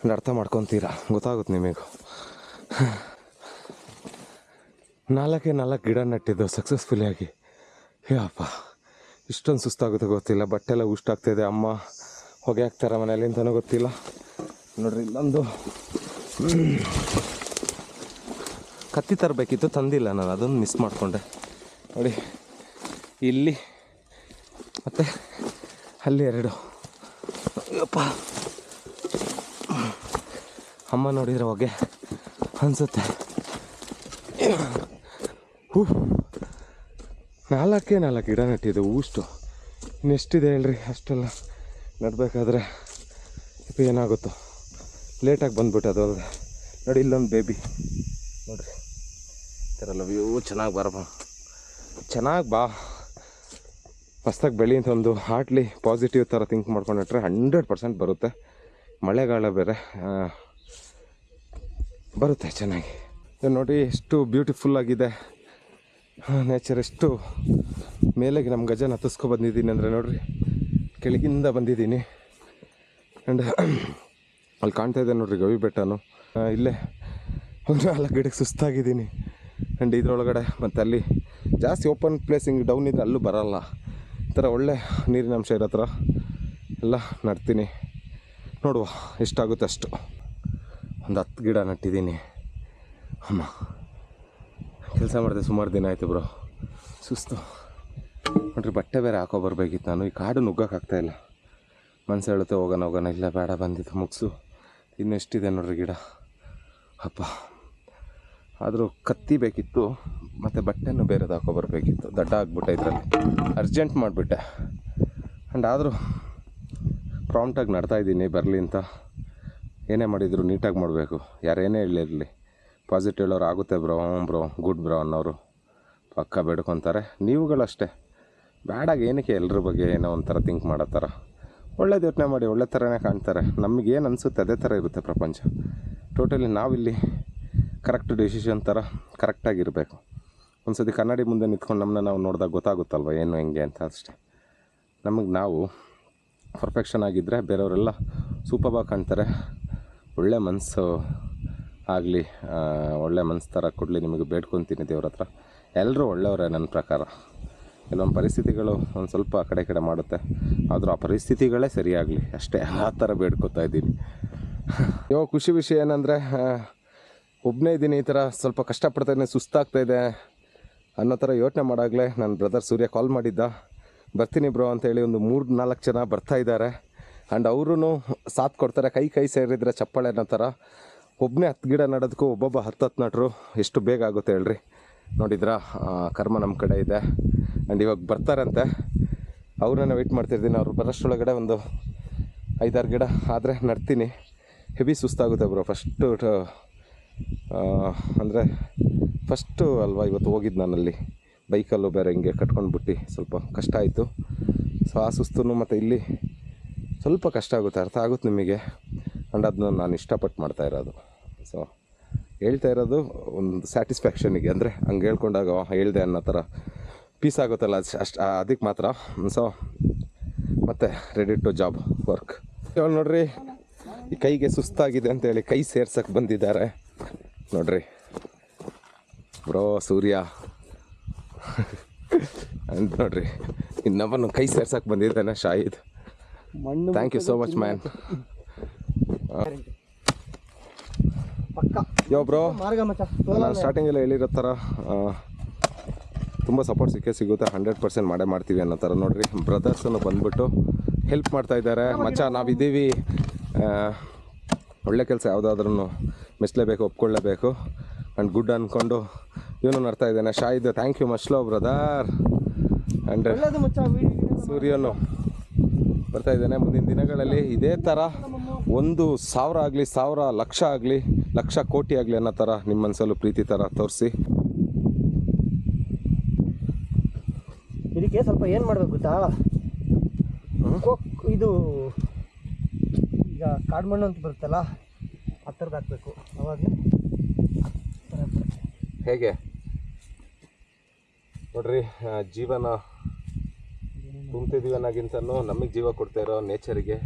ಒಂದು ಅರ್ಥ ಮಾಡ್ಕೊತೀರಾ? ಗೊತ್ತಾಗುತ್ತೆ ನಿಮಗೂ. ನಾಲ್ಕೇ ನಾಲ್ಕು ಗಿಡ ನೆಟ್ಟಿದ್ದು ಸಕ್ಸಸ್ಫುಲಿ ಆಗಿ. ಯಪ್ಪ, ಇಷ್ಟೊಂದು ಸುಸ್ತಾಗುತ್ತೆ ಗೊತ್ತಿಲ್ಲ, ಬಟ್ಟೆಲ್ಲ ಎಲ್ಲ ಉಷ್ಟಾಗ್ತಾಯಿದೆ ಅಮ್ಮ ಹೊಗೆ ಹಾಕ್ತಾರೆ ಮನೇಲಿ ಅಂತಲೂ ಗೊತ್ತಿಲ್ಲ. ನೋಡ್ರಿ, ಇಲ್ಲೊಂದು. ಕತ್ತಿ ತರಬೇಕಿತ್ತು, ತಂದಿಲ್ಲ ನಾನು ಅದನ್ನು ಮಿಸ್ ಮಾಡಿಕೊಂಡೆ. ನೋಡಿ, ಇಲ್ಲಿ ಮತ್ತು ಅಲ್ಲಿ ಎರಡು. ಅಯ್ಯಪ್ಪ. ಅಮ್ಮ ನೋಡಿದ್ರೆ ಹೊಗೆ ಅನಿಸುತ್ತೆ. ಹೂ. ನಾಲ್ಕೇ ನಾಲ್ಕು ಗಿಡ ನೆಟ್ಟಿದೆ ಹೂಷ್ಟು ಇನ್ನೆಷ್ಟಿದೆ ಹೇಳ್ರಿ, ಅಷ್ಟೆಲ್ಲ ನೆಡಬೇಕಾದ್ರೆ ಇಪ್ಪ ಏನಾಗುತ್ತೋ. ಲೇಟಾಗಿ ಬಂದ್ಬಿಟ್ಟು ಅದು ನೋಡಿ, ಇಲ್ಲೊಂದು ಬೇಬಿ ನೋಡಿರಿ. ಈ ಥರ ವ್ಯೂ ಚೆನ್ನಾಗಿ ಬರಬ ಚೆನ್ನಾಗಿ ಬಾ. ಹೊಸ್ದಾಗಿ ಬೆಳಿ ಅಂತ ಒಂದು ಹಾರ್ಟ್ಲಿ ಪಾಸಿಟಿವ್ ಥರ ಥಿಂಕ್ ಮಾಡ್ಕೊಂಡ್ರೆ ಹಂಡ್ರೆಡ್ ಪರ್ಸೆಂಟ್ ಬರುತ್ತೆ. ಮಳೆಗಾಲ ಬೇರೆ ಬರುತ್ತೆ ಚೆನ್ನಾಗಿ. ನೋಡಿ ಎಷ್ಟು ಬ್ಯೂಟಿಫುಲ್ಲಾಗಿದೆ ನೇಚರ್ ಎಷ್ಟು ಮೇಲೆಗೆ ನಮ್ಮ ಗಜನ ಹತ್ತಿಸ್ಕೊ ಬಂದಿದ್ದೀನಿ ಅಂದರೆ ನೋಡಿರಿ, ಕೆಳಗಿಂದ ಬಂದಿದ್ದೀನಿ. ಆ್ಯಂಡ್ ಅಲ್ಲಿ ಕಾಣ್ತಾ ಇದೆ ನೋಡ್ರಿ ಗವಿ ಬೆಟ್ಟನು ಇಲ್ಲೇ ಒಂದು ನಾಲ್ಕು ಗಿಡಕ್ಕೆ ಸುಸ್ತಾಗಿದ್ದೀನಿ. ಆ್ಯಂಡ್ ಇದರೊಳಗಡೆ, ಮತ್ತು ಅಲ್ಲಿ ಜಾಸ್ತಿ ಓಪನ್ ಪ್ಲೇಸ್ ಹಿಂಗೆ ಡೌನ್ ಇದ್ರೆ ಅಲ್ಲೂ ಬರಲ್ಲ. ಈ ಥರ ಒಳ್ಳೆ ನೀರಿನ ಅಂಶ ಇರೋ ಥರ ಎಲ್ಲ ನಡ್ತೀನಿ. ನೋಡುವ ಎಷ್ಟಾಗುತ್ತೆ ಅಷ್ಟು. ಒಂದು ಹತ್ತು ಗಿಡ ನಟ್ಟಿದ್ದೀನಿ. ಅಮ್ಮ, ಕೆಲಸ ಮಾಡಿದೆ ಸುಮಾರು ದಿನ ಆಯಿತು ಬ್ರೋ. ಸುಸ್ತು. ನೋಡ್ರಿ, ಬಟ್ಟೆ ಬೇರೆ ಹಾಕೋ ಬರಬೇಕಿತ್ತು ನಾನು. ಈ ಕಾಡು ನುಗ್ಗಕ್ಕಾಗ್ತಾಯಿಲ್ಲ ಮನಸ್ಸು ಹೇಳುತ್ತೆ ಹೋಗೋಣ ಹೋಗೋಣ. ಇಲ್ಲ, ಬೇಡ ಬಂದಿತ್ತು ಮುಗಿಸು. ಇನ್ನೆಷ್ಟಿದೆ ನೋಡ್ರಿ ಗಿಡ. ಅಪ್ಪ ಆದರೂ ಕತ್ತಿ ಬೇಕಿತ್ತು, ಮತ್ತು ಬಟ್ಟೆನೂ ಬೇರೆದು ಹಾಕೋ ಬರಬೇಕಿತ್ತು. ದಡ್ಡ ಆಗ್ಬಿಟ್ಟೆ ಇದರಲ್ಲಿ. ಅರ್ಜೆಂಟ್ ಮಾಡಿಬಿಟ್ಟೆ. ಆ್ಯಂಡ್ ಆದರೂ ಪ್ರಾಂಪ್ಟಾಗಿ ನಡ್ತಾ ಇದ್ದೀನಿ ಬರಲಿ ಅಂತ. ಏನೇ ಮಾಡಿದ್ರು ನೀಟಾಗಿ ಮಾಡಬೇಕು. ಯಾರೇನೇ ಹೇಳಿರಲಿ ಪಾಸಿಟಿವ್ ಹೇಳೋರು ಆಗುತ್ತೆ ಬ್ರೋ ಹ್ಞೂ ಬ್ರೋ ಗುಡ್ ಬ್ರೋ ಅನ್ನೋರು. ಪಕ್ಕ ಬೇಡ್ಕೊತಾರೆ. ನೀವುಗಳಷ್ಟೇ. ಬ್ಯಾಡಾಗಿ ಏನಕ್ಕೆ ಎಲ್ಲರ ಬಗ್ಗೆ ಏನೋ ಒಂಥರ ಥಿಂಕ್ ಮಾಡೋ ಥರ ಒಳ್ಳೇದು ಯೋಚನೆ ಮಾಡಿ, ಒಳ್ಳೆ ಥರನೇ ಕಾಣ್ತಾರೆ. ನಮಗೇನು ಅನಿಸುತ್ತೆ ಅದೇ ಥರ ಇರುತ್ತೆ ಪ್ರಪಂಚ. ಟೋಟಲಿ ನಾವಿಲ್ಲಿ ಕರೆಕ್ಟ್ ಡಿಸಿಷನ್ ಥರ ಕರೆಕ್ಟಾಗಿರಬೇಕು ಒಂದು ಸತಿ ಕನ್ನಡಿ ಮುಂದೆ ನಿಂತ್ಕೊಂಡು ನಮ್ಮನ್ನ ನಾವು ನೋಡಿದಾಗ ಗೊತ್ತಾಗುತ್ತಲ್ವ ಏನು ಹೆಂಗೆ ಅಂತ ಅಷ್ಟೇ. ನಮಗೆ ನಾವು ಪರ್ಫೆಕ್ಷನ್ ಆಗಿದ್ದರೆ ಬೇರೆಯವರೆಲ್ಲ ಸೂಪರ್ಬಾಗಿ ಕಾಣ್ತಾರೆ. ಒಳ್ಳೆ ಮನಸ್ಸು ಆಗಲಿ ಒಳ್ಳೆ ಮನಸ್ಸು ಥರ ಕೊಡಲಿ ನಿಮಗೆ ಬೇಡ್ಕೊತೀನಿ ದೇವ್ರ ಹತ್ರ. ಎಲ್ಲರೂ ಒಳ್ಳೆಯವರೇ ನನ್ನ ಪ್ರಕಾರ. ಕೆಲವೊಂದು ಪರಿಸ್ಥಿತಿಗಳು ಒಂದು ಸ್ವಲ್ಪ ಆ ಕಡೆ ಕಡೆ ಮಾಡುತ್ತೆ. ಆದರೂ ಆ ಪರಿಸ್ಥಿತಿಗಳೇ ಸರಿಯಾಗಲಿ. ಅಷ್ಟೇ, ಆ ಥರ ಬೇಡ್ಕೊತಾ ಇದ್ದೀನಿ. ಇವಾಗ ಖುಷಿ ವಿಷಯ ಏನಂದರೆ ಒಬ್ಬನೇ ಇದ್ದೀನಿ ಈ ಥರ ಸ್ವಲ್ಪ ಕಷ್ಟಪಡ್ತಾ ಇದ್ದೀನಿ ಸುಸ್ತಾಗ್ತಾ ಇದೆ ಅನ್ನೋ ಥರ ಯೋಚನೆ ಮಾಡಾಗಲೇ ನನ್ನ ಬ್ರದರ್ ಸೂರ್ಯ ಕಾಲ್ ಮಾಡಿದ್ದ. ಬರ್ತೀನಿ ಬ್ರೋ ಅಂತೇಳಿ ಒಂದು ಮೂರು ನಾಲ್ಕು ಜನ ಬರ್ತಾ ಇದ್ದಾರೆ. ಆ್ಯಂಡ್ ಅವರು ಸಾಥ್ ಕೊಡ್ತಾರೆ, ಕೈ ಕೈ ಸೇರಿದ್ರೆ ಚಪ್ಪಾಳೆ ಅನ್ನೋ ಥರ. ಒಬ್ಬನೇ ಹತ್ತು ಗಿಡ ನಡೋದಕ್ಕೂ ಒಬ್ಬೊಬ್ಬ ಹತ್ತು ಹತ್ತು ನಟರು, ಎಷ್ಟು ಬೇಗ ಆಗುತ್ತೆ ಹೇಳ್ರಿ. ನೋಡಿದ್ರಾ ಕರ್ಮ ನಮ್ಮ ಕಡೆ ಇದೆ. ಆ್ಯಂಡ್ ಇವಾಗ ಬರ್ತಾರಂತೆ. ಅವ್ರನ್ನ ವೆಯ್ಟ್ ಮಾಡ್ತಿರ್ತೀನಿ, ಅವ್ರು ಬರೋಷ್ಟೊಳಗಡೆ ಒಂದು ಐದಾರು ಗಿಡ ಆದರೆ ನಡ್ತೀನಿ. ಹೆವಿ ಸುಸ್ತಾಗುತ್ತೆ ಬ್ರೋ ಫಸ್ಟು ಅಂದರೆ ಫಸ್ಟು ಅಲ್ವಾ, ಇವತ್ತು ಹೋಗಿದ್ದು ನಾನಲ್ಲಿ. ಬೈಕಲ್ಲೂ ಬೇರೆ ಹಿಂಗೆ ಕಟ್ಕೊಂಡ್ಬಿಟ್ಟು ಸ್ವಲ್ಪ ಕಷ್ಟ ಆಯಿತು. ಸೊ ಆ ಸುಸ್ತು ಮತ್ತು ಇಲ್ಲಿ ಸ್ವಲ್ಪ ಕಷ್ಟ ಆಗುತ್ತೆ, ಅರ್ಥ ಆಗುತ್ತೆ ನಿಮಗೆ. ಆ್ಯಂಡ್ ಅದನ್ನ ನಾನು ಇಷ್ಟಪಟ್ಟು ಮಾಡ್ತಾ ಇರೋದು. ಸೊ ಹೇಳ್ತಾ ಇರೋದು ಒಂದು ಸ್ಯಾಟಿಸ್ಫ್ಯಾಕ್ಷನಿಗೆ ಅಂದರೆ ಹಂಗೆ ಹೇಳ್ಕೊಂಡಾಗ ಹೇಳಿದೆ ಅನ್ನೋ ಥರ ಪೀಸ್ ಆಗುತ್ತಲ್ಲ ಅಷ್ಟು ಅದಕ್ಕೆ ಮಾತ್ರ. ಸೊ ಮತ್ತು ರೆಡಿ ಟು ಜಾಬ್ ವರ್ಕ್ ಇವಾಗ ನೋಡ್ರಿ, ಈ ಕೈಗೆ ಸುಸ್ತಾಗಿದೆ ಅಂತೇಳಿ ಕೈ ಸೇರ್ಸಕ್ಕೆ ಬಂದಿದ್ದಾರೆ. ನೋಡ್ರಿ. ಬ್ರೋ ಸೂರ್ಯ. ಅಂತ ನೋಡ್ರಿ. ಇನ್ನೊಬ್ಬನು ಕೈ ಸೇರ್ಸಕ್ಕೆ ಬಂದಿದ್ದಾನೆ ಶಾಹಿದ್. ಮಣ್ಣು thank you so much man yo bro ನಾನು ಸ್ಟಾರ್ಟಿಂಗಲ್ಲಿ ಹೇಳಿರೋ ಥರ ತುಂಬ ಸಪೋರ್ಟ್ ಸಿಕ್ಕೇ ಸಿಗುತ್ತೆ. ಹಂಡ್ರೆಡ್ ಪರ್ಸೆಂಟ್ ಮಾಡೇ ಮಾಡ್ತೀವಿ ಅನ್ನೋ ಥರ ನೋಡ್ರಿ ಬ್ರದರ್ಸನ್ನು ಬಂದ್ಬಿಟ್ಟು ಹೆಲ್ಪ್ ಮಾಡ್ತಾ ಇದ್ದಾರೆ. ಮಚ್ಚ ನಾವಿದ್ದೀವಿ. ಒಳ್ಳೆ ಕೆಲಸ ಯಾವುದಾದ್ರೂ ಮೆಚ್ಚಲೇಬೇಕು ಒಪ್ಕೊಳ್ಳೇಬೇಕು. ಆ್ಯಂಡ್ ಗುಡ್ ಅಂದ್ಕೊಂಡು ಇವನು ನೋಡ್ತಾ ಇದ್ದಾನೆ. ಶಾಹಿದ್ ಥ್ಯಾಂಕ್ ಯು ಮಚ್ಲೋ ಬ್ರದರ್ ಆ್ಯಂಡ್ ಸೂರ್ಯನು ಬರ್ತಾ ಇದ್ದಾನೆ. ಮುಂದಿನ ದಿನಗಳಲ್ಲಿ ಇದೇ ಥರ ಒಂದು ಸಾವಿರ ಆಗಲಿ ಸಾವಿರ ಲಕ್ಷ ಆಗಲಿ ಲಕ್ಷ ಕೋಟಿ ಆಗಲಿ ಅನ್ನೋ ಥರ ನಿಮ್ಮ ಮನಸ್ಸಲ್ಲೂ ಪ್ರೀತಿ ಥರ ತೋರಿಸಿ. ಇದಕ್ಕೆ ಸ್ವಲ್ಪ ಏನು ಮಾಡಬೇಕು ಗೊತ್ತಾ? ಇದು ಈಗ ಕಾಡ್ಮಣ್ಣು ಅಂತ ಬರುತ್ತಲ್ಲ? ಥರದ್ದು ಹಾಕ್ಬೇಕು. ಅವಾಗ ಹೇಗೆ? ನೋಡ್ರಿ ಜೀವನ ತುಂಬ್ತಿದ್ದೀವಿ ಅನ್ನೋಗಿಂತನೂ ನಮಗೆ ಜೀವ ಕೊಡ್ತಾ ಇರೋ ನೇಚರಿಗೆ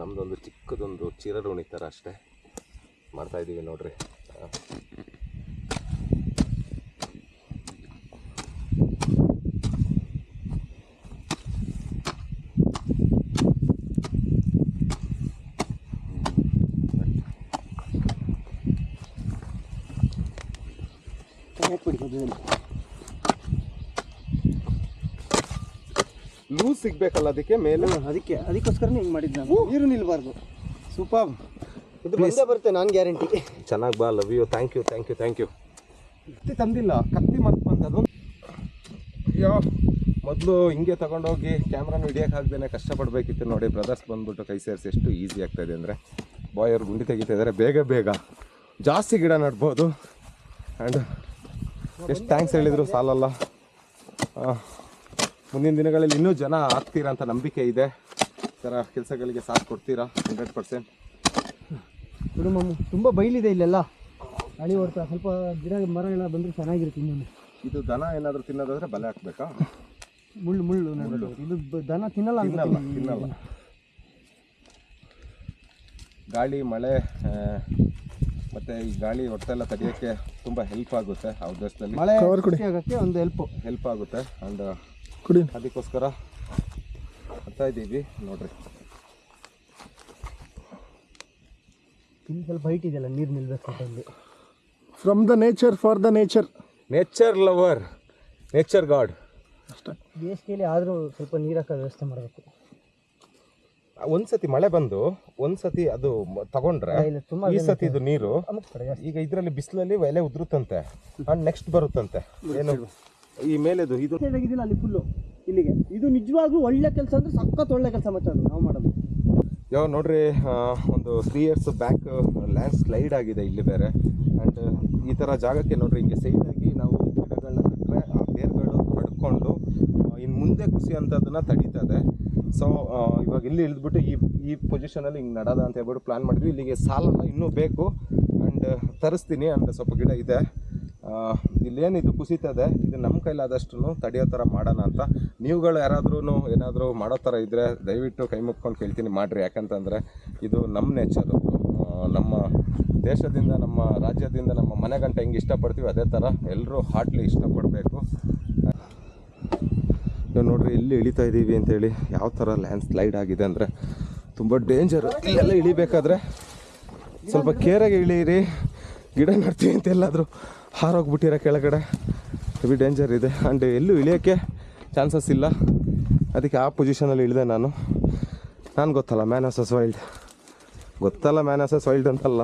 ನಮ್ಮದೊಂದು ಚಿಕ್ಕದೊಂದು ಚಿರಋಣಿ ಥರ ಅಷ್ಟೇ. ಮಾಡ್ತಾ ಇದ್ದೀವಿ ನೋಡ್ರಿ. ಸಿಗ್ಬೇಕಲ್ಲ ಅದಕ್ಕೆ ಮೇಲೆ? ಅದಕ್ಕೆ ಅದಕ್ಕೋಸ್ಕರನೇ ಹಿಂಗೆ ಮಾಡಿದ್ದು ನಾನು. ನೀರು ನಿಲ್ಬಾರ್ದು. ಸೂಪರ್. ಇದು ಬಂದೇ ಬರುತ್ತೆ ನಾನು ಗ್ಯಾರಂಟಿ. ಚೆನ್ನಾಗಿ ಬಾ love you thank you thank you thank you ಕತ್ತಿ ತಂದಿಲ್ಲ ಕತ್ತಿ ಮರ್ತು ಬಂದದು. ಅಯ್ಯೋ ಮೊದಲು ಹಿಂಗೆ ತೊಗೊಂಡೋಗಿ ಕ್ಯಾಮ್ರಾನ ಹಿಡಿಯೋಕೆ ಆಗದೇ ಕಷ್ಟಪಡಬೇಕಿತ್ತು ನೋಡಿ ಬ್ರದರ್ಸ್ ಬಂದ್ಬಿಟ್ಟು ಕೈ ಸೇರಿಸಿ ಎಷ್ಟು ಈಸಿ ಆಗ್ತಾ ಇದೆ ಅಂದರೆ. ಬಾಯ್ ಅವ್ರು ಗುಂಡಿ ತೆಗಿತಾ ಇದ್ದಾರೆ ಬೇಗ ಬೇಗ. ಜಾಸ್ತಿ ಗಿಡ ನಡ್ಬೋದು. ಆ್ಯಂಡ್ ಎಷ್ಟು ಥ್ಯಾಂಕ್ಸ್ ಹೇಳಿದ್ರು ಸಾಲಲ್ಲ. ಮುಂದಿನ ದಿನಗಳಲ್ಲಿ ಇನ್ನೂ ಜನ ಆಗ್ತೀರಾ ಅಂತ ನಂಬಿಕೆ ಇದೆ. ಈ ಥರ ಕೆಲಸಗಳಿಗೆ ಸಾಥ್ ಕೊಡ್ತೀರಾ? Hundred percent. ತುಂಬ ಬೈಲಿದೆ ಇಲ್ಲೆಲ್ಲ. ಗಾಳಿ ಹೊಡ್ತಾ ಸ್ವಲ್ಪ ಗಿಡ ಮರ ಎಲ್ಲ ಬಂದರೆ ಚೆನ್ನಾಗಿರುತ್ತೆ ಇನ್ನೊಂದು ಇದು ದನ ಏನಾದರೂ ತಿನ್ನೋದಾದ್ರೆ ಬಲೆ ಹಾಕ್ಬೇಕಾ? ಮುಳ್ಳು ಮುಳ್ಳು ನೋಡಲು ಇದು ಬ- ದನ ತಿನ್ನಲ್ಲ ತಿನ್ನಲ್ಲ ತಿನ್ನಲ್ಲ. ಗಾಳಿ ಮಳೆ ಆ, ಮತ್ತೆ ಈ ಗಾಳಿ ಹೊಟ್ಟೆಲ್ಲ ತಡೆಯೋಕ್ಕೆ ತುಂಬ ಹೆಲ್ಪ್ ಆಗುತ್ತೆ ಆ ಉದ್ದೇಶದಲ್ಲಿ. ಮಳೆ ಆಗಕ್ಕೆ ಒಂದು ಹೆಲ್ಪ್ ಹೆಲ್ಪ್ ಆಗುತ್ತೆ. ಆ್ಯಂಡ್ ಕುಡಿ. ಅದಕ್ಕೋಸ್ಕರ ಬರ್ತಾ ಇದ್ದೀವಿ ನೋಡ್ರಿ. ಇಲ್ಲಿ ಸ್ವಲ್ಪ ಹೈಟ್ ಇದೆಯಲ್ಲ ನೀರು ನಿಲ್ಬೇಕು from the nature for the nature nature lover nature god ಅಷ್ಟೇ. ಬೇಸಿಗೆಯಲ್ಲಿ ಆದರೂ ಸ್ವಲ್ಪ ನೀರು ಹಾಕೋ ವ್ಯವಸ್ಥೆ ಮಾಡಬೇಕು. ಒಂದ್ಸತಿ ಮಳೆ ಬಂದು ಒಂದ್ಸತಿ ಅದು ಮ- ತಗೊಂಡ್ರೆ ಇಲ್ಲ ತುಂಬ ಈ ಸತಿ ಇದು ನೀರು ಈಗ ಇದರಲ್ಲಿ ಬಿಸಿಲಲ್ಲಿ ಎಲೆ ಉದುರುತ್ತಂತೆ ಅಂಡ್ ನೆಕ್ಸ್ಟ್ ಬರುತ್ತಂತೆ. ಏನು? ಈ ಮೇಲೆದು ಇದು ಇದೆಯಲ್ಲ ಅಲ್ಲಿ ಫುಲ್ಲು ಇಲ್ಲಿಗೆ. ಇದು ನಿಜವಾಗ್ಲೂ ಒಳ್ಳೆ ಕೆಲಸ ಅಂದ್ರೆ ಸಖತ್ ಒಳ್ಳೆ ಕೆಲಸ ಮಚ್ಚ ಅದು ನಾವು ಮಾಡೋದು. ಯಾವ ನೋಡ್ರಿ ಒಂದು three years back landslide ಆಗಿದೆ ಇಲ್ಲಿ ಬೇರೆ. ಆ್ಯಂಡ್ ಈ ಥರ ಜಾಗಕ್ಕೆ ನೋಡ್ರಿ ಹಿಂಗೆ ಸೈಡಾಗಿ ನಾವು ಗಿಡಗಳನ್ನ ನೆಟ್ಟರೆ ಆ ಬೇರ್ಗಳು ತಡ್ಕೊಂಡು ಇನ್ನು ಮುಂದೆ ಕುಸಿ ಅಂಥದ್ದನ್ನ ತಡೀತದೆ ಸೊ ಇವಾಗ ಇಲ್ಲಿ ಇಳಿದ್ಬಿಟ್ಟು ಈ ಈ ಪೊಸಿಷನಲ್ಲಿ ಹಿಂಗೆ ನಡೋದ ಅಂತ ಹೇಳ್ಬಿಟ್ಟು ಪ್ಲ್ಯಾನ್ ಮಾಡಿದ್ವಿ. ಇಲ್ಲಿಗೆ ಸಾಲಲ್ಲ ಇನ್ನೂ ಬೇಕು. ಆ್ಯಂಡ್ ತರಿಸ್ತೀನಿ ಅಂತ ಸ್ವಲ್ಪ ಗಿಡ ಇದೆ. ಆ, ಇಲ್ಲೇನಿದು ಕುಸಿತದೆ ಇದು. ನಮ್ಮ ಕೈಲಾದಷ್ಟು ತಡೆಯೋ ಥರ ಮಾಡೋಣ ಅಂತ. ನೀವುಗಳು ಯಾರಾದ್ರೂ ಏನಾದರೂ ಮಾಡೋ ಥರ ಇದ್ದರೆ ದಯವಿಟ್ಟು ಕೈ ಮುಕ್ಕೊಂಡು ಕೇಳ್ತೀನಿ ಮಾಡಿರಿ. ಯಾಕಂತಂದರೆ ಇದು ನಮ್ಮ ನೇಚರು ನಮ್ಮ ದೇಶದಿಂದ ನಮ್ಮ ರಾಜ್ಯದಿಂದ ನಮ್ಮ ಮನೆ ಗಂಟೆ ಹೆಂಗೆ ಇಷ್ಟಪಡ್ತೀವಿ ಅದೇ ಥರ ಎಲ್ಲರೂ ಹಾಟ್ಲಿ ಇಷ್ಟಪಡಬೇಕು. ಇವಾಗ ನೋಡ್ರಿ ಎಲ್ಲಿ ಇಳಿತಾ ಇದ್ದೀವಿ ಅಂತೇಳಿ ಯಾವ ಥರ ಲ್ಯಾಂಡ್ ಸ್ಲೈಡ್ ಆಗಿದೆ ಅಂದರೆ ತುಂಬ ಡೇಂಜರು ಇಲ್ಲೆಲ್ಲ ಇಳಿಬೇಕಾದ್ರೆ ಸ್ವಲ್ಪ ಕೇರಾಗಿ ಇಳೀರಿ ಗಿಡ ನಡ್ತೀವಿ ಅಂತ ಎಲ್ಲಾದರೂ. ಹಾರೋಗ್ಬಿಟ್ಟಿರೋ ಕೆಳಗಡೆ. ಹೆವಿ ಡೇಂಜರ್ ಇದೆ. ಆ್ಯಂಡ್ ಎಲ್ಲೂ ಇಳಿಯೋಕ್ಕೆ ಚಾನ್ಸಸ್ ಇಲ್ಲ. ಅದಕ್ಕೆ ಆ ಪೊಸಿಷನಲ್ಲಿ ಇಳಿದೆ ನಾನು. ನಾನು ಗೊತ್ತಲ್ಲ ಮ್ಯಾನ್ ಆಸಸ್ ವೈಲ್ಡ್ ಗೊತ್ತಲ್ಲ ಮ್ಯಾನ್ ಆಸಸ್ ವೈಲ್ಡ್ ಅಂತಲ್ಲ.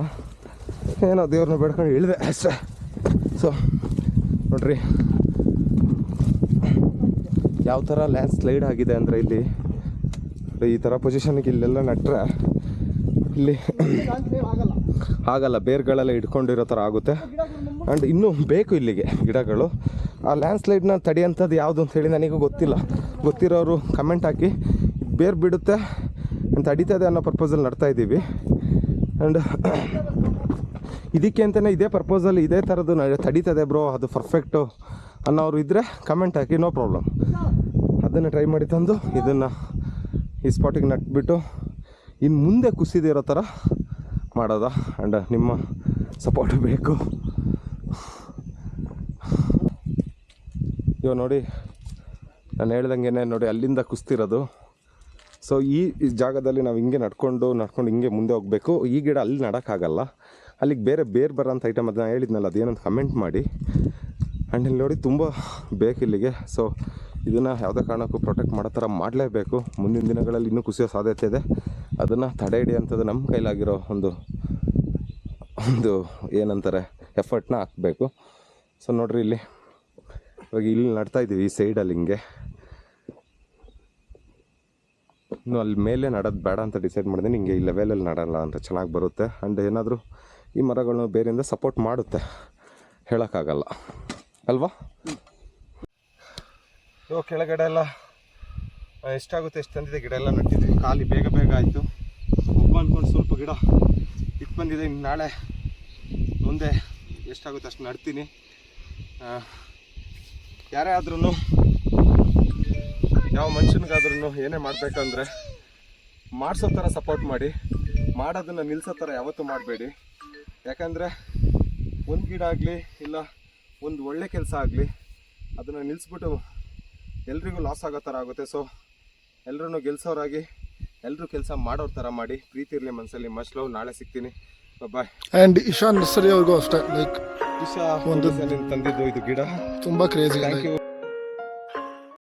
ಏನೋ ದೇವ್ರನ್ನ ಬೇಡ್ಕೊಂಡು ಇಳಿದೆ ಅಷ್ಟೇ. ಸೊ ನೋಡ್ರಿ. ಯಾವ ಥರ ಲ್ಯಾಂಡ್ ಸ್ಲೈಡ್ ಆಗಿದೆ ಅಂದರೆ ಇಲ್ಲಿ? ಈ ಥರ ಪೊಸಿಷನ್ಗೆ ಇಲ್ಲೆಲ್ಲ ನಟ್ರೆ ಇಲ್ಲಿ ಆಗಲ್ಲ. ಆಗಲ್ಲ. ಬೇರ್ಗಳೆಲ್ಲ ಇಟ್ಕೊಂಡಿರೋ ಥರ ಆಗುತ್ತೆ. ಆ್ಯಂಡ್ ಇನ್ನೂ ಬೇಕು ಇಲ್ಲಿಗೆ ಗಿಡಗಳು. ಆ ಲ್ಯಾಂಡ್ ಸ್ಲೈಡ್ನ ತಡೆಯಂಥದ್ದು ಯಾವುದು ಅಂತ ಹೇಳಿ ನನಗೂ ಗೊತ್ತಿಲ್ಲ. ಗೊತ್ತಿರೋರು ಕಮೆಂಟ್ ಹಾಕಿ. ಬೇರ್ ಬಿಡುತ್ತೆ ಅಂತ ತಡೀತದೆ ಅನ್ನೋ ಪರ್ಪೋಸಲ್ಲಿ ನಡ್ತಾ ಇದ್ದೀವಿ. ಆ್ಯಂಡ್ ಇದಕ್ಕೆ ಅಂತಲೇ ಇದೇ ಪರ್ಪೋಸಲ್ಲಿ ಇದೇ ಥರದ್ದು ತಡೀತದೆ ಬ್ರೋ ಅದು ಪರ್ಫೆಕ್ಟು ಅನ್ನೋರು ಇದ್ದರೆ ಕಮೆಂಟ್ ಹಾಕಿ ನೋ ಪ್ರಾಬ್ಲಮ್ ಅದನ್ನು ಟ್ರೈ ಮಾಡಿ ತಂದು ಇದನ್ನು ಈ ಸ್ಪಾಟಿಗೆ ನಟ್ಬಿಟ್ಟು ಇನ್ನು ಮುಂದೆ ಕುಸಿದಿರೋ ಥರ ಮಾಡೋದ? ಆ್ಯಂಡ್ ನಿಮ್ಮ ಸಪೋರ್ಟ್ ಬೇಕು. ಇವಾಗ ನೋಡಿ, ನಾನು ಹೇಳ್ದಂಗೆ ನೋಡಿ, ಅಲ್ಲಿಂದ ಕುಸ್ತಿರೋದು. ಸೊ ಈ ಈ ಜಾಗದಲ್ಲಿ ನಾವು ಹಿಂಗೆ ನಡ್ಕೊಂಡು ನಡ್ಕೊಂಡು ಹಿಂಗೆ ಮುಂದೆ ಹೋಗಬೇಕು. ಈ ಗಿಡ ಅಲ್ಲಿ ನಡೋಕ್ಕಾಗಲ್ಲ. ಅಲ್ಲಿಗೆ ಬೇರೆ ಬೇರೆ ಬರೋಂಥ ಐಟಮ್ ಅದನ್ನ ಹೇಳಿದ್ನಲ್ಲ ಅದೇನಂತ ಕಮೆಂಟ್ ಮಾಡಿ. ಆ್ಯಂಡ್ ಇಲ್ಲಿ ನೋಡಿ ತುಂಬ ಬೇಕು ಇಲ್ಲಿಗೆ. ಸೊ ಇದನ್ನು ಯಾವುದೇ ಕಾರಣಕ್ಕೂ ಪ್ರೊಟೆಕ್ಟ್ ಮಾಡೋ ಥರ ಮಾಡಲೇಬೇಕು. ಮುಂದಿನ ದಿನಗಳಲ್ಲಿ ಇನ್ನೂ ಕುಸಿಯೋ ಸಾಧ್ಯತೆ ಇದೆ. ಅದನ್ನು ತಡೆ ಹಿಡಿಯೋಂಥದ್ದು ನಮ್ಮ ಕೈಲಾಗಿರೋ ಒಂದು ಒಂದು ಏನಂತಾರೆ ಎಫರ್ಟ್ನ ಹಾಕಬೇಕು. ಸೊ ನೋಡ್ರಿ ಇಲ್ಲಿ. ಇವಾಗ ಇಲ್ಲಿ ನಡ್ತಾ ಇದ್ದೀವಿ, ಈ ಸೈಡಲ್ಲಿ ಹಿಂಗೆ. ಇನ್ನು ಅಲ್ಲಿ ಮೇಲೆ ನಡೋದು ಬೇಡ ಅಂತ ಡಿಸೈಡ್ ಮಾಡಿದೆ ಹಿಂಗೆ ಈ ಲೆವೆಲಲ್ಲಿ ನಡಲ್ಲ ಅಂತ ಚೆನ್ನಾಗಿ ಬರುತ್ತೆ. ಆ್ಯಂಡ್ ಏನಾದರೂ ಈ ಮರಗಳನ್ನು ಬೇರೆಯಿಂದ ಸಪೋರ್ಟ್ ಮಾಡುತ್ತೆ, ಹೇಳೋಕ್ಕಾಗಲ್ಲ. ಅಲ್ವಾ? ಸೊ ಕೆಳಗಡೆ ಎಲ್ಲ ಎಷ್ಟಾಗುತ್ತೆ, ಎಷ್ಟು ತಂದಿದೆ ಗಿಡ ಎಲ್ಲ ನಟ್ಟಿದ್ವಿ ಖಾಲಿ ಬೇಗ ಬೇಗ ಆಯಿತು. ಒಬ್ಬ ಅಂದ್ಕೊಂಡು ಸ್ವಲ್ಪ ಗಿಡ ಇಟ್ಟು ಬಂದಿದೆ ನಾಳೆ ಮುಂದೆ ಎಷ್ಟಾಗುತ್ತೆ ಅಷ್ಟು ನಡ್ತೀನಿ. ಯಾರೇ ಆದ್ರೂ ಯಾವ ಮನುಷ್ಯನಿಗಾದ್ರೂ ಏನೇ ಮಾಡಬೇಕಂದ್ರೆ ಮಾಡಿಸೋ ಥರ ಸಪೋರ್ಟ್ ಮಾಡಿ, ಮಾಡೋದನ್ನು ನಿಲ್ಲಿಸೋ ಥರ ಯಾವತ್ತೂ ಮಾಡಬೇಡಿ. ಯಾಕಂದರೆ ಒಂದು ಗಿಡ ಆಗಲಿ ಇಲ್ಲ ಒಂದು ಒಳ್ಳೆ ಕೆಲಸ ಆಗಲಿ, ಅದನ್ನು ನಿಲ್ಲಿಸ್ಬಿಟ್ಟು ಎಲ್ರಿಗೂ ಲಾಸ್ ಆಗೋ ಥರ ಆಗುತ್ತೆ. ಸೊ ಎಲ್ಲರೂ ಗೆಲ್ಸೋರಾಗಿ ಎಲ್ಲರೂ ಕೆಲಸ ಮಾಡೋರ ಥರ ಮಾಡಿ, ಪ್ರೀತಿ ಇರಲಿ ಮನಸ್ಸಲ್ಲಿ ಮಚ್ ಲವ್ ನಾಳೆ ಸಿಗ್ತೀನಿ. ಬಾಯ್ ಆ್ಯಂಡ್ ಇಶಾನ್ ಸರಿ ಅವ್ರಿಗೂ ಅಷ್ಟೇ ಲೈಕ್ ಒಂದು ತಂದಿದ್ದು ಇದು ಗಿಡ. ತುಂಬಾ ಕ್ರೇಜಿ ಥ್ಯಾಂಕ್ ಯು